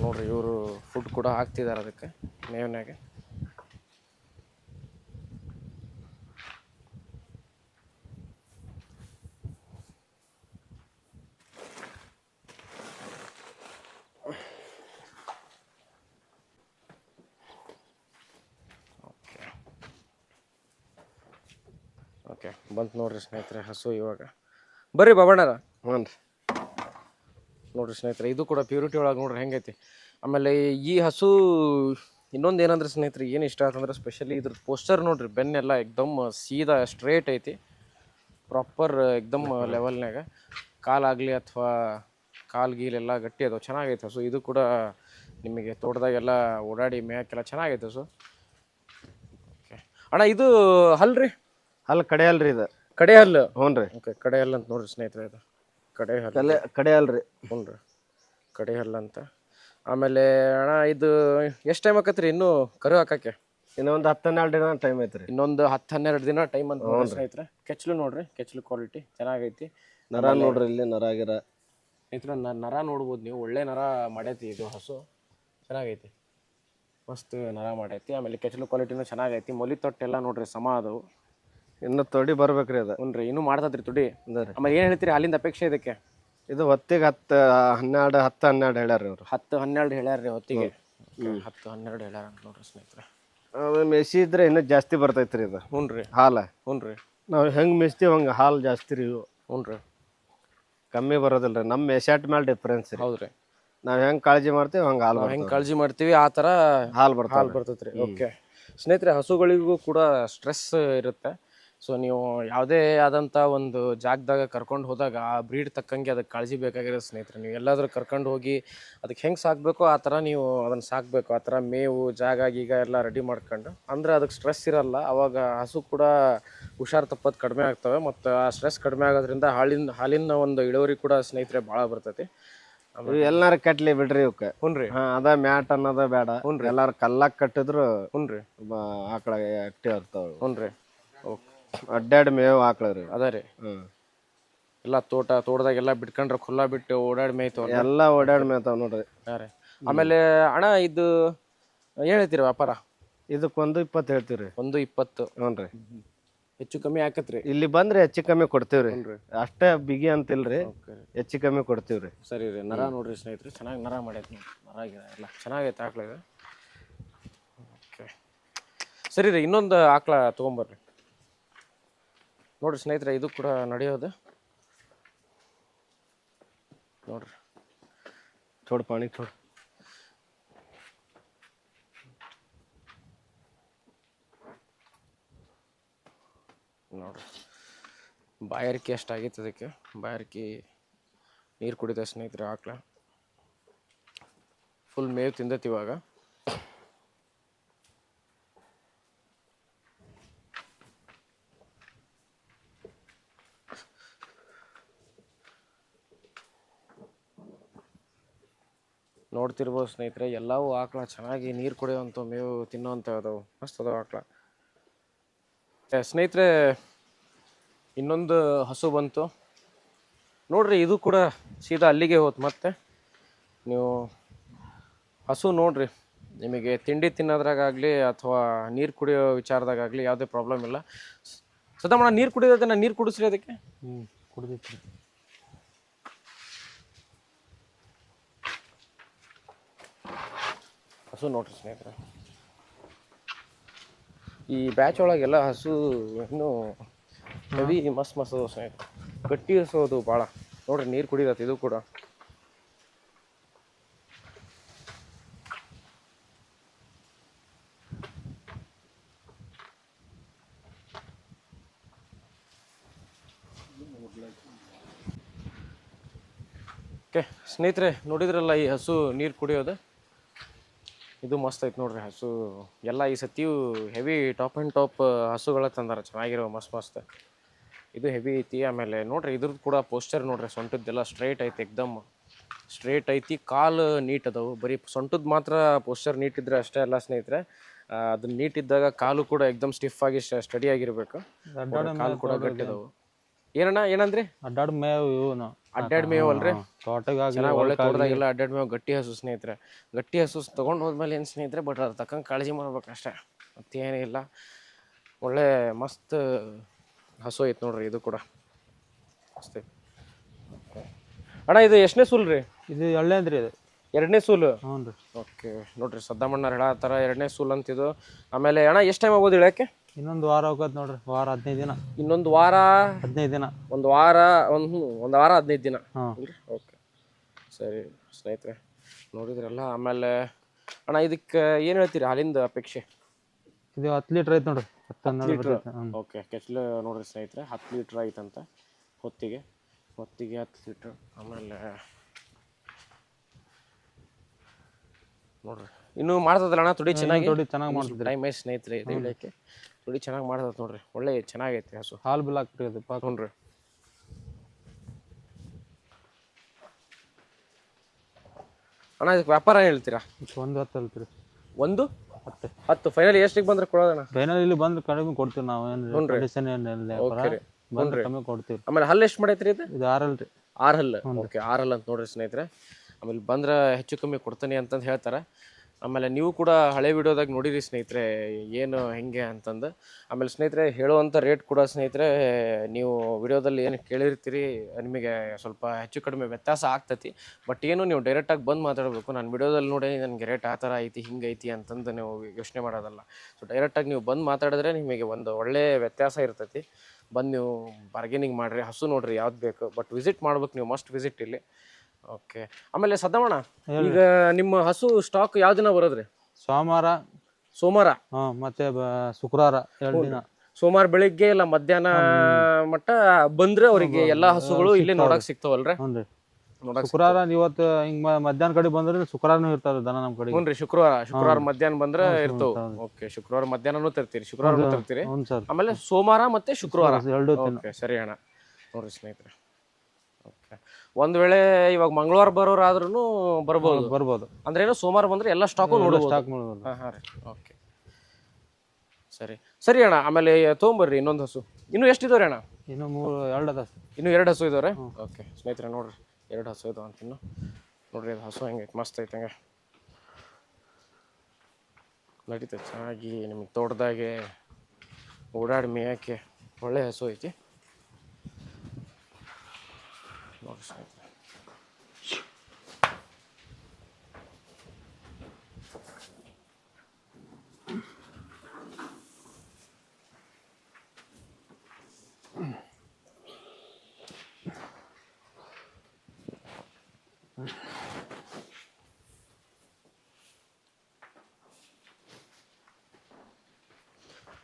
ನೋಡ್ರಿ ಇವರು ಫುಡ್ ಕೂಡ ಹಾಕ್ತಿದ್ದಾರೆ ಅದಕ್ಕೆ ಮೇವಿನಾಗೆ ಓಕೆ ಬಂತು ನೋಡ್ರಿ ಸ್ನೇಹಿತರೆ ಹಸು ಇವಾಗ. ಬರ್ರಿ ಬಾಬಣ್ಣರ. ಹ್ಞೂ ರೀ ನೋಡ್ರಿ ಸ್ನೇಹಿತರೆ ಇದು ಕೂಡ ಪ್ಯೂರಿಟಿ ಒಳಗೆ ನೋಡ್ರಿ ಹೆಂಗೈತಿ. ಆಮೇಲೆ ಈ ಹಸು ಇನ್ನೊಂದು ಏನಂದ್ರೆ ಸ್ನೇಹಿತರೆ ಏನು ಇಷ್ಟ ಆಯ್ತಂದ್ರೆ ಸ್ಪೆಷಲಿ ಇದ್ರ ಪೋಸ್ಟರ್ ನೋಡ್ರಿ ಬೆನ್ನೆಲ್ಲ ಎಕ್ದಮ್ ಸೀದಾ ಸ್ಟ್ರೇಟ್ ಐತಿ. ಪ್ರಾಪರ್ ಎಕ್ದಮ್ ಲೆವೆಲ್ನಾಗ ಕಾಲಾಗಲಿ ಅಥವಾ ಕಾಲು ಗೀಲೆಲ್ಲ ಗಟ್ಟಿ ಅದಾವೆ ಚೆನ್ನಾಗೈತೆ ಹಸು. ಇದು ಕೂಡ ನಿಮಗೆ ತೋಟದಾಗೆಲ್ಲ ಓಡಾಡಿ ಮೇಯಕ್ಕೆಲ್ಲ ಚೆನ್ನಾಗೈತೆ ಹಸು. ಓಕೆ. ಅಣ್ಣ ಇದು ಹಲ್ರಿ ಹಲ್ ಕಡೆ ಅಲ್ರಿ ಇದು. ಕಡೆ ಹಲ್ಲು? ಹ್ಞೂ ರೀ. ಓಕೆ ಕಡೆ ಹಲ್ಲು ಅಂತ ನೋಡ್ರಿ ಸ್ನೇಹಿತರೆ ಇದು. ಕಡೆ ಹಲ್ಲು. ಕಲೆ ಕಡೆ ಅಲ್ರಿ ಹ್ಞೂ ರೀ. ಕಡೆ ಹಲ್ಲು ಅಂತ. ಆಮೇಲೆ ಅಣ್ಣ ಇದು ಎಷ್ಟು ಟೈಮ್ ಆಕತ್ರಿ ಇನ್ನೂ ಕರು ಹಾಕಕ್ಕೆ? ಇನ್ನೊಂದು ಹತ್ತು ಹನ್ನೆರಡು ದಿನ ಟೈಮ್ ಐತ್ರಿ. ಇನ್ನೊಂದು ಹತ್ತು ಹನ್ನೆರಡು ದಿನ ಟೈಮ್ ಅಂತ ನೋಡ್ರಿ ಸ್ನೇಹಿತರೆ. ಕೆಚ್ಲು ನೋಡ್ರಿ ಕೆಚ್ಲು ಕ್ವಾಲಿಟಿ ಚೆನ್ನಾಗೈತಿ. ನರ ನೋಡ್ರಿ ಇಲ್ಲಿ ನರ ಗಿರ. ಸ್ನೇಹಿತರೆ ನ- ನರ ನೋಡ್ಬೋದು ನೀವು. ಒಳ್ಳೆ ನರ ಮಾಡೈತಿ ಇದು ಹಸು. ಚೆನ್ನಾಗೈತಿ. ಮಸ್ತ್ ನರ ಮಾಡೈತಿ. ಆಮೇಲೆ ಕೆಚ್ಲು ಕ್ವಾಲಿಟಿನೂ ಚೆನ್ನಾಗೈತಿ. ಮೊಲಿ ತೊಟ್ಟೆಲ್ಲ ನೋಡ್ರಿ ಸಮ ಅದವು. ಇನ್ನು ತೊಡಿ ಬರ್ಬೇಕ್ರಿ ಅದು. ಹ್ಞೂ ರೀ ಇನ್ನೂ ಮಾಡ್ತದ್ರಿ ತುಡಿ. ಆಮೇಲೆ ಏನು ಹೇಳ್ತೀರಿ ಅಲ್ಲಿಂದ ಅಪೇಕ್ಷೆ ಇದಕ್ಕೆ? ಇದು ಹೊತ್ತಿಗೆ ಹತ್ತು ಹನ್ನೆರಡು ಹತ್ತು ಹನ್ನೆರಡು ಹೇಳ್ಯಾರ ಅವರು ಹತ್ತು ಹನ್ನೆರಡು ಹೇಳ್ಯಾರ ಹೊತ್ತಿಗೆ. ಹತ್ತು ಹನ್ನೆರಡು ಹೇಳ್ಯಾರ ಅಂತ ನೋಡ್ರಿ ಸ್ನೇಹಿತರೆ. ಮೆಸಿ ಇದ್ರೆ ಇನ್ನೂ ಜಾಸ್ತಿ ಬರ್ತೈತ್ರಿ ಇದು. ಹ್ಞೂ ಹಾಲ. ಹಾಲು ಹ್ಞೂ ನಾವು ಹೆಂಗೆ ಮೆಸ್ತೀವಿ ಹಂಗೆ ಹಾಲು ಜಾಸ್ತಿ ರೀ ಇವು. ಹ್ಞೂ ರೀ ಕಮ್ಮಿ ಬರೋದಿಲ್ಲ ರೀ. ನಮ್ಮ ಮೆಸಾಟ್ ಮೇಲೆ ಡಿಫ್ರೆನ್ಸ್ ರೀ. ಹೌದು ರೀ ನಾವು ಹೆಂಗೆ ಕಾಳಜಿ ಮಾಡ್ತೀವಿ ಹಂಗೆ ಹಾಲು ಹೆಂಗೆ ಕಾಳಜಿ ಮಾಡ್ತೀವಿ ಆ ಥರ ಹಾಲು ಬರ್ತ ಹಾಲು ಬರ್ತೈತೆ ರೀ ಓಕೆ. ಸ್ನೇಹಿತರೆ ಹಸುಗಳಿಗೂ ಕೂಡ ಸ್ಟ್ರೆಸ್ ಇರುತ್ತೆ. ಸೊ ನೀವು ಯಾವುದೇ ಆದಂಥ ಒಂದು ಜಾಗದಾಗ ಕರ್ಕೊಂಡು ಹೋದಾಗ ಆ ಬ್ರೀಡ್ ತಕ್ಕಂಗೆ ಅದಕ್ಕೆ ಕಾಳಜಿ ಬೇಕಾಗಿರೋ ಸ್ನೇಹಿತರೆ ನೀವು ಎಲ್ಲಾದರೂ ಕರ್ಕೊಂಡು ಹೋಗಿ ಅದಕ್ಕೆ ಹೆಂಗೆ ಸಾಕಬೇಕೋ ಆ ಥರ ನೀವು ಅದನ್ನು ಸಾಕಬೇಕು. ಆ ಥರ ಮೇವು ಜಾಗ ಈಗ ಎಲ್ಲ ರೆಡಿ ಮಾಡ್ಕೊಂಡು ಅಂದರೆ ಅದಕ್ಕೆ ಸ್ಟ್ರೆಸ್ ಇರಲ್ಲ. ಅವಾಗ ಹಸು ಕೂಡ ಹುಷಾರು ತಪ್ಪೋದು ಕಡಿಮೆ ಆಗ್ತವೆ ಮತ್ತು ಆ ಸ್ಟ್ರೆಸ್ ಕಡಿಮೆ ಆಗೋದ್ರಿಂದ ಹಾಲಿನ ಹಾಲಿನ ಒಂದು ಇಳುವರಿ ಕೂಡ ಸ್ನೇಹಿತರೆ ಭಾಳ ಬರ್ತೈತಿ. ಇವ್ ಎಲ್ಲಾರ ಕಟ್ಲಿ ಬಿಡ್ರಿ ಇವಕ್ಕೆ ಹುನ್ರಿ ಹಾ ಅದ ಮ್ಯಾಟ್ ಅನ್ನೋದ ಬೇಡ. ಹುನ್ರಿ ಎಲ್ಲಾರು ಕಲ್ಲಾಕ್ ಕಟ್ಟಿದ್ರು ಹುನ್ರಿ ಆಕಳ ಆಕ್ಟಿವ್ ಇರ್ತಾವ ಹುನ್ರಿ ಅಡ್ಡಾಡಿ ಮೇವ್ ಹಾಕ್ಳರಿ ಅದ ರೀ. ಹ್ಮ್. ಎಲ್ಲ ತೋಟ ತೋಟದಾಗೆಲ್ಲ ಬಿಟ್ಕೊಂಡ್ರೆ ಖುಲ್ಲಾ ಬಿಟ್ಟು ಓಡಾಡಿ ಮೇಯ್ತವಲ್ಲ ಎಲ್ಲಾ ಓಡಾಡ್ ಮೇಯ್ತಾವ ನೋಡ್ರಿ. ಹಾಂ ರೀ. ಆಮೇಲೆ ಅಣ್ಣ ಇದು ಏನ್ ಹೇಳ್ತೀರಿ ವ್ಯಾಪಾರ? ಇದಕ್ಕೊಂದು ಇಪ್ಪತ್ತು ಹೇಳ್ತೀವ್ರಿ ಒಂದು ಇಪ್ಪತ್ತು. ಹ್ಞೂನ್ರಿ ಹೆಚ್ಚು ಕಮ್ಮಿ ಹಾಕತ್ರಿ. ಇಲ್ಲಿ ಬಂದ್ರೆ ಹೆಚ್ಚು ಕಮ್ಮಿ ಕೊಡ್ತೀವ್ರಿ ಅಷ್ಟೇ ಬಿಗಿ ಅಂತಿಲ್ರಿ ಹೆಚ್ಚು ಕಮ್ಮಿ ಕೊಡ್ತೀವ್ರಿ ಸರಿ ರೀ. ನರ ನೋಡ್ರಿ ಸ್ನೇಹಿತರೆ. ಚೆನ್ನಾಗಿ ನರ ಮಾಡೈತೆ ನರ ಗಿರ ಎಲ್ಲ. ಚೆನ್ನಾಗೈತೆ ಆಕಳ ಇದು. ಓಕೆ. ಸರಿ ರೀ ಇನ್ನೊಂದು ಆಕಳ ತೊಗೊಂಬರ್ರಿ. ನೋಡ್ರಿ ಸ್ನೇಹಿತರೆ ಇದು ಕೂಡ ನಡೆಯೋದು. ನೋಡ್ರಿ. ಥೋಡ್ ಪಾಣಿ ಥೋಡ್ ನೋಡ್ರಿ. ಬಾಯಾರಿಕೆ ಎಷ್ಟಾಗಿತ್ತು ಅದಕ್ಕೆ? ಬಾಯಾರಿಕೆ ನೀರು ಕುಡಿದ ಸ್ನೇಹಿತರೆ ಆಕ್ಳ. ಫುಲ್ ಮೇವು ತಿಂದೈತಿ ನೋಡ್ತಿರ್ಬೋದು ಸ್ನೇಹಿತರೆ, ಎಲ್ಲವೂ ಆಕಳ, ಚೆನ್ನಾಗಿ ನೀರು ಕುಡಿಯೋವಂಥ ಮೇವು ತಿನ್ನೋವಂಥ ಅದಾವು ಮಸ್ತ್ ಅದಾವ ಆಕಳ. ಸ್ನೇಹಿತರೆ, ಇನ್ನೊಂದು ಹಸು ಬಂತು. ನೋಡ್ರಿ, ಇದು ಕೂಡ ಸೀದಾ ಅಲ್ಲಿಗೆ ಹೋತು ಮತ್ತೆ. ನೀವು ಹಸು ನೋಡ್ರಿ. ನಿಮಗೆ ತಿಂಡಿ ತಿನ್ನೋದ್ರಾಗಲಿ ಅಥವಾ ನೀರು ಕುಡಿಯೋ ವಿಚಾರದಾಗಲಿ ಯಾವುದೇ ಪ್ರಾಬ್ಲಮ್ ಇಲ್ಲ. ಸದಮಣ ನೀರು ಕುಡಿಯೋದನ್ನ ನೀರು ಕುಡಿಸ್ರಿ ಅದಕ್ಕೆ. ಹ್ಞೂ ಕುಡ್ದೈತ್ರಿ ಹಸು ನೋಡ್ರಿ ಸ್ನೇಹಿತರೆ. ಈ ಬ್ಯಾಚ್ ಒಳಗೆಲ್ಲ ಹಸು ಇನ್ನೂ ಹೆವಿ ಮಸ್ತ್ ಮಸ್ತ್ ಅದಾವ ಸ್ನೇಹಿತರೆ. ಗಟ್ಟಿ ಹಸು ಅದು ಭಾಳ ನೋಡ್ರಿ ನೀರು ಕುಡಿರತ್ತೆ ಇದು ಕೂಡ. ಓಕೆ, ಸ್ನೇಹಿತರೆ, ನೋಡಿದ್ರಲ್ಲ ಈ ಹಸು ನೀರು ಕುಡಿಯೋದು? ಇದು ಮಸ್ತ್ ಐತೆ ನೋಡ್ರಿ ಹಸು. ಎಲ್ಲ ಈ ಸತಿಯು ಹೆವಿ ಟಾಪ್ ಆ್ಯಂಡ್ ಟಾಪ್ ಹಸುಗಳ ತಂದಾರ. ಚೆನ್ನಾಗಿರೋ ಮಸ್ತ್ ಮಸ್ತ್. ಇದು ಹೆವಿ ಐತಿ. ಆಮೇಲೆ ನೋಡ್ರಿ ಇದ್ರದ್ದು ಕೂಡ ಪೋಸ್ಚರ್ ನೋಡ್ರಿ ಸೊಂಟದ್ದೆಲ್ಲ ಸ್ಟ್ರೈಟ್ ಐತಿ ಎಕ್ದಮ್. ಸ್ಟ್ರೈಟ್ ಐತಿ. ಕಾಲು ನೀಟ್ ಅದಾವು. ಬರೀ ಸೊಂಟದ ಮಾತ್ರ ಪೋಸ್ಚರ್ ನೀಟ್ ಇದ್ರೆ ಅಷ್ಟೇ ಅಲ್ಲ ಸ್ನೇಹಿತರೆ. ಅದನ್ನ ನೀಟ್ ಇದ್ದಾಗ ಕಾಲು ಕೂಡ ಎಕ್ದಮ್ ಸ್ಟಿಫ್ ಆಗಿ ಸ್ಟಡಿ ಆಗಿರ್ಬೇಕು. ಕಾಲು ಕೂಡ ಗಟ್ಟಿ ಅದಾವು ಏನಣ್ಣ ಏನಂದ್ರಿ? ಅಡ್ಡಾಡ್ ಮೇವು ಅಡ್ಡಾಡ್ ಮೇವು ಅಲ್ರಿ? ಚೆನ್ನಾಗಿ ಒಳ್ಳೆ ತೋಟದಾಗೆಲ್ಲ ಅಡ್ಡಾಡ್ ಮೇವು ಗಟ್ಟಿ ಹಸು ಸ್ನೇಹಿತರೆ. ಗಟ್ಟಿ ಹಸು ತೊಗೊಂಡು ಹೋದ್ಮೇಲೆ ಏನು ಸ್ನೇಹಿತರೆ ಬಟ್ ಅದ್ರ ತಕ್ಕಂಗೆ ಕಾಳಜಿ ಮಾಡ್ಬೇಕಷ್ಟೇ. ಮತ್ತೇನಿಲ್ಲ ಒಳ್ಳೆ ಮಸ್ತ್ ಹಸು ಐತೆ ನೋಡ್ರಿ ಇದು ಕೂಡ. ಅಷ್ಟೇ ಅಣ್ಣ ಇದು ಎಷ್ಟನೇ ಸೂಲ್ ರೀ? ಇದು ಎಳ್ಳೇದ್ರಿ ಇದು. ಎರಡನೇ ಸೂಲು? ಹ್ಞೂ ರೀ ಓಕೆ ನೋಡ್ರಿ ಸದ್ದಮ್ಮಣ್ಣವ್ರು ಹೇಳತ್ತಾರ ಎರಡನೇ ಸೂಲ್ ಅಂತಿದು. ಆಮೇಲೆ ಅಣ್ಣ ಎಷ್ಟು ಟೈಮ್ ಆಗ್ಬೋದು ಇಳಕ್ಕೆ ಇನ್ನೊಂದು ವಾರ ಹೋಗೋದ್ ನೋಡ್ರಿ ವಾರ ಹದಿನೈದು ದಿನ. ಇನ್ನೊಂದು ವಾರ? ಹದಿನೈದು ದಿನ. ಒಂದು ವಾರ ಒಂದು ಒಂದು ವಾರ ಹದಿನೈದು ದಿನ. ಹಾಂ. ಓಕೆ. ಸರಿ ಸ್ನೇಹಿತರೆ ನೋಡಿದ್ರಲ್ಲ ಆಮೇಲೆ ಅಣ್ಣ ಇದಕ್ಕೆ ಏನು ಹೇಳ್ತೀರಿ ಹಾಲಿಂದ ಅಪೇಕ್ಷೆ? ಇದು ಹತ್ತು ಲೀಟ್ರ್ ಐತೆ ನೋಡ್ರಿ ಹತ್ತು ಲೀಟ್ರ್? ಓಕೆ ಕೆಚ್ಚಲು ನೋಡ್ರಿ ಸ್ನೇಹಿತರೆ ಹತ್ತು ಲೀಟ್ರ್ ಐತಂತ ಹೊತ್ತಿಗೆ. ಹೊತ್ತಿಗೆ ಹತ್ತು ಲೀಟ್ರ್ ಆಮೇಲೆ ನೋಡ್ರಿ. ಇನ್ನು ಮಾಡ್ತದಲ್ಲ ಅಣ್ಣ? ತುಡಿ ಚೆನ್ನಾಗಿ? ನೋಡಿ ಚೆನ್ನಾಗಿ ಮಾಡ್ತಿದ್ರಿ. ಟೈಮ್ ಐತೆ ಸ್ನೇಹಿತರೆ ಇದು ತುಡಿ ಚೆನ್ನಾಗಿ ಮಾಡ್ತದ ನೋಡ್ರಿ. ಒಳ್ಳೆ ಚೆನ್ನಾಗೈತೆ ಹಸು. ಹಾಲು ಬಿಲ್ ಹಾಕ್ಬಿಟ್ರಿ ಅದು ನೋಡ್ರಿ ಅಣ್ಣ ಇದಕ್ಕೆ ವ್ಯಾಪಾರ ಏನ್ ಹೇಳ್ತೀರಾ? ಒಂದು ಹತ್ತು ಅಲ್ತ್ರಿ ಒಂದು? ಹತ್ತು. ಹತ್ತು. ಫೈನಲ್ ಎಷ್ಟಿಗೆ ಬಂದ್ರೆ ಕೊಡೋದಣ್ಣ? ಫೈನಲ್ ಇಲ್ಲಿ ಬಂದ್ರೆ ಕಡಿಮೆ ಕೊಡ್ತೀವಿ ನಾವು ಏನು ಕಂಡೀಷನ್ ಏನಿಲ್ಲ ಬಂದ್ರೆ ಕಮ್ಮಿ ಕೊಡ್ತೀವಿ. ಆಮೇಲೆ ಹಲ್ಲು ಎಷ್ಟು ಮಾಡೈತ್ರಿ ಇದು? ಇದು ಆರಲ್ರಿ ಆರ್ ಹಲ್ ಓಕೆ ಆರ್ ಹಲ್ಲು ಅಂತ ನೋಡ್ರಿ ಸ್ನೇಹಿತರೆ. ಆಮೇಲೆ ಬಂದ್ರೆ ಹೆಚ್ಚು ಕಮ್ಮಿ ಕೊಡ್ತೀನಿ ಅಂತಂದು ಹೇಳ್ತಾರೆ. ಆಮೇಲೆ ನೀವು ಕೂಡ ಹಳೆ ವಿಡಿಯೋದಾಗ ನೋಡಿರಿ ಸ್ನೇಹಿತರೆ, ಏನು ಹೆಂಗೆ ಅಂತಂದು. ಆಮೇಲೆ ಸ್ನೇಹಿತರೆ ಹೇಳುವಂಥ ರೇಟ್ ಕೂಡ ಸ್ನೇಹಿತರೆ, ನೀವು ವಿಡಿಯೋದಲ್ಲಿ ಏನು ಕೇಳಿರ್ತೀರಿ, ನಿಮಗೆ ಸ್ವಲ್ಪ ಹೆಚ್ಚು ಕಡಿಮೆ ವ್ಯತ್ಯಾಸ ಆಗ್ತೈತಿ. ಬಟ್ ಏನು ನೀವು ಡೈರೆಕ್ಟಾಗಿ ಬಂದು ಮಾತಾಡಬೇಕು. ನಾನು ವಿಡಿಯೋದಲ್ಲಿ ನೋಡಿ ನನಗೆ ರೇಟ್ ಆ ಥರ ಐತಿ, ಹಿಂಗೆ ಐತಿ ಅಂತಂದು ನೀವು ಯೋಚನೆ ಮಾಡೋದಲ್ಲ. ಸೊ ಡೈರೆಕ್ಟಾಗಿ ನೀವು ಬಂದು ಮಾತಾಡಿದ್ರೆ ನಿಮಗೆ ಒಂದು ಒಳ್ಳೆಯ ವ್ಯತ್ಯಾಸ ಇರ್ತೈತಿ. ಬಂದು ನೀವು ಬಾರ್ಗೇನಿಂಗ್ ಮಾಡಿರಿ, ಹಸು ನೋಡಿರಿ ಯಾವ್ದು ಬೇಕು. ಬಟ್ ವಿಸಿಟ್ ಮಾಡ್ಬೇಕು, ನೀವು ಮಸ್ಟ್ ವಿಸಿಟ್ ಇಲ್ಲಿ. ಓಕೆ ಆಮೇಲೆ ಸದ್ದಮಣ ಈಗ ನಿಮ್ಮ ಹಸು ಸ್ಟಾಕ್ ಯಾವ ದಿನ ಬರೋದ್ರಿ? ಸೋಮವಾರ. ಸೋಮವಾರ? ಹಾಂ ಮತ್ತೆ ಬ- ಶುಕ್ರವಾರ ಎರಡು ದಿನ. ಸೋಮವಾರ ಬೆಳಿಗ್ಗೆ ಇಲ್ಲ ಮಧ್ಯಾಹ್ನ ಮಟ್ಟ ಬಂದ್ರೆ ಅವರಿಗೆ ಎಲ್ಲಾ ಹಸುಗಳು ಇಲ್ಲಿ ನೋಡಕ್ ಸಿಗ್ತಾವಲ್ರಿ? ಹ್ಞೂ ರೀ. ನೋಡಕ್ ಶುಕ್ರವಾರ ಇವತ್ತು ಹಿಂಗ್ ಮ- ಮಧ್ಯಾಹ್ನ ಕಡೆ ಬಂದ್ರೆ ಶುಕ್ರವಾರನೂ ಇರ್ತಾರೆ ದನ ನಮ್ಮ ಕಡೆ ಹ್ಞೂ ಶುಕ್ರವಾರ ಶುಕ್ರವಾರ ಮಧ್ಯಾಹ್ನ ಬಂದ್ರೆ ಇರ್ತಾವ. ಓಕೆ ಶುಕ್ರವಾರ ಮಧ್ಯಾಹ್ನನೂ ತರ್ತೀರಿ ಶುಕ್ರವಾರ ತರ್ತೀರಿ. ಹ್ಞೂ ಸರ್. ಆಮೇಲೆ ಸೋಮವಾರ ಮತ್ತೆ ಶುಕ್ರವಾರ. ಎರಡು ಓಕೆ ಸರಿ ಅಣ್ಣ. ನೋಡ್ರಿ ಸ್ನೇಹಿತರೆ. ಒಂದ್ ವೇಳೆ ಇವಾಗ ಮಂಗಳವಾರ ಬರೋರಾದ್ರೂ ಬರ್ಬೋದು. ಬರ್ಬೋದು. ಅಂದ್ರೆ ಏನೋ ಸೋಮವಾರ ಬಂದ್ರೆ ಎಲ್ಲ ಸ್ಟಾಕು ನೋಡ್ಬೋದು. ಸ್ಟಾಕ್ ಮಾಡ್ಬೋದು ಹಾಂ ಹಾಂ ರೀ. ಓಕೆ ಸರಿ. ಸರಿ ಅಣ್ಣ ಆಮೇಲೆ ತಗೊಂಬರ್ರಿ ಇನ್ನೊಂದು ಹಸು. ಇನ್ನೂ ಎಷ್ಟಿದಾವ್ರಿ ಅಣ್ಣ? ಇನ್ನು ಮೂರು ಎರಡು ಅದ ಇನ್ನು ಎರಡು ಹಸು ಇದಾವ್ರೆ? ಓಕೆ ಸ್ನೇಹಿತರೆ ನೋಡ್ರಿ. ಎರಡು ಹಸು ಇದಾವ ಅಂತ ಇನ್ನು. ನೋಡ್ರಿ ಅದು ಹಸು ಹೆಂಗೈತೆ. ಮಸ್ತ್ ಐತೆ ಹಂಗೆ. ನಡೀತೈತೆ. ಚೆನ್ನಾಗಿ ನಿಮಗೆ ತೋಟದಾಗೆ ಓಡಾಡಿ ಮೇಯಕ್ಕೆ ಒಳ್ಳೆ ಹಸು ಐತಿ. ನೋಡ್ರಿ ಸ್ನೇಹಿತರೆ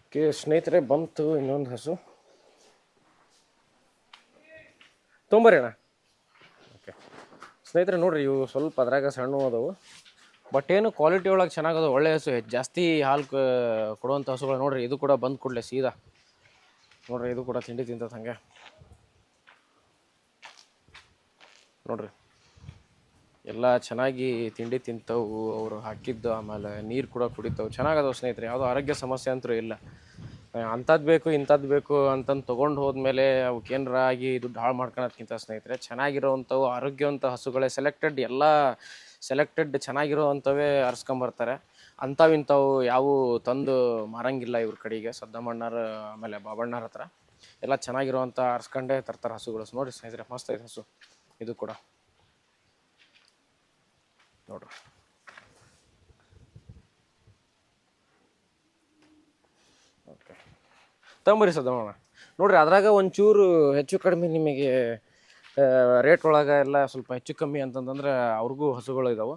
ಓಕೆ ಸ್ನೇಹಿತರೆ ಬಂತು ಇನ್ನೊಂದು ಹಸು ತೊಂಬರಿ ಅಣ್ಣ ಓಕೆ ಸ್ನೇಹಿತರೆ, ನೋಡ್ರಿ, ಇವು ಸ್ವಲ್ಪ ಅದ್ರಾಗ ಸಣ್ಣ ಅದಾವು. ಬಟ್ ಏನು ಕ್ವಾಲಿಟಿ ಒಳಗೆ ಚೆನ್ನಾಗದು ಒಳ್ಳೆ ಹಸು. ಜಾಸ್ತಿ ಹಾಲು ಕೊಡುವಂಥ ಹಸುಗಳು ನೋಡ್ರಿ, ಇದು ಕೂಡ ಬಂದು ಕೂಡಲೇ ಸೀದಾ. ನೋಡ್ರಿ, ಇದು ಕೂಡ ತಿಂಡಿ ತಿಂತದ ಹಂಗೆ. ನೋಡ್ರಿ, ಎಲ್ಲ ಚೆನ್ನಾಗಿ ತಿಂಡಿ ತಿಂತವು, ಅವರು ಹಾಕಿದ್ದು, ಆಮೇಲೆ ನೀರು ಕೂಡ ಕುಡಿತವು. ಚೆನ್ನಾಗದವು ಸ್ನೇಹಿತರೆ, ಯಾವುದೋ ಆರೋಗ್ಯ ಸಮಸ್ಯೆ ಅಂತೂ ಇಲ್ಲ. ಅಂಥದ್ದು ಬೇಕು ಇಂಥದ್ದು ಬೇಕು ಅಂತಂದು ತೊಗೊಂಡು ಹೋದ್ಮೇಲೆ ಅವಕ್ಕೆ ಏನಾರ ಆಗಿ ದುಡ್ಡು ಹಾಳು ಮಾಡ್ಕೊಳೋದ್ಕಿಂತ ಸ್ನೇಹಿತರೆ ಚೆನ್ನಾಗಿರೋವಂಥವು ಆರೋಗ್ಯವಂತ ಹಸುಗಳೇ ಸೆಲೆಕ್ಟೆಡ್ ಎಲ್ಲ ಸೆಲೆಕ್ಟೆಡ್ ಚೆನ್ನಾಗಿರೋವಂಥವೇ ಅರ್ಸ್ಕೊಂಬರ್ತಾರೆ ಅಂಥವು ಇಂಥವು ಯಾವು ತಂದು ಮಾರಂಗಿಲ್ಲ ಇವ್ರ ಕಡೆಗೆ ಸದ್ದಮ್ಮಣ್ಣರ ಆಮೇಲೆ ಬಾಬಣ್ಣರ ಹತ್ರ. ಎಲ್ಲ ಚೆನ್ನಾಗಿರುವಂಥ ಅರ್ಸ್ಕೊಂಡೇ ತರ್ತಾರೆ ಹಸುಗಳು. ನೋಡಿ ಸ್ನೇಹಿತರೆ, ಮಸ್ತ್ ಐತೆ ಹಸು. ಇದು ಕೂಡ. ನೋಡ್ರಿ. ತಗೊಂಬರಿ ಸದ್ದಮ್ಮಣ್ಣ ನೋಡ್ರಿ, ಅದ್ರಾಗ ಒಂಚೂರು ಹೆಚ್ಚು ಕಡಿಮೆ ನಿಮಗೆ ರೇಟ್ ಒಳಗೆ ಎಲ್ಲ ಸ್ವಲ್ಪ ಹೆಚ್ಚು ಕಮ್ಮಿ ಅಂತಂದ್ರೆ ಅವ್ರಿಗೂ ಹಸುಗಳು ಇದಾವೆ.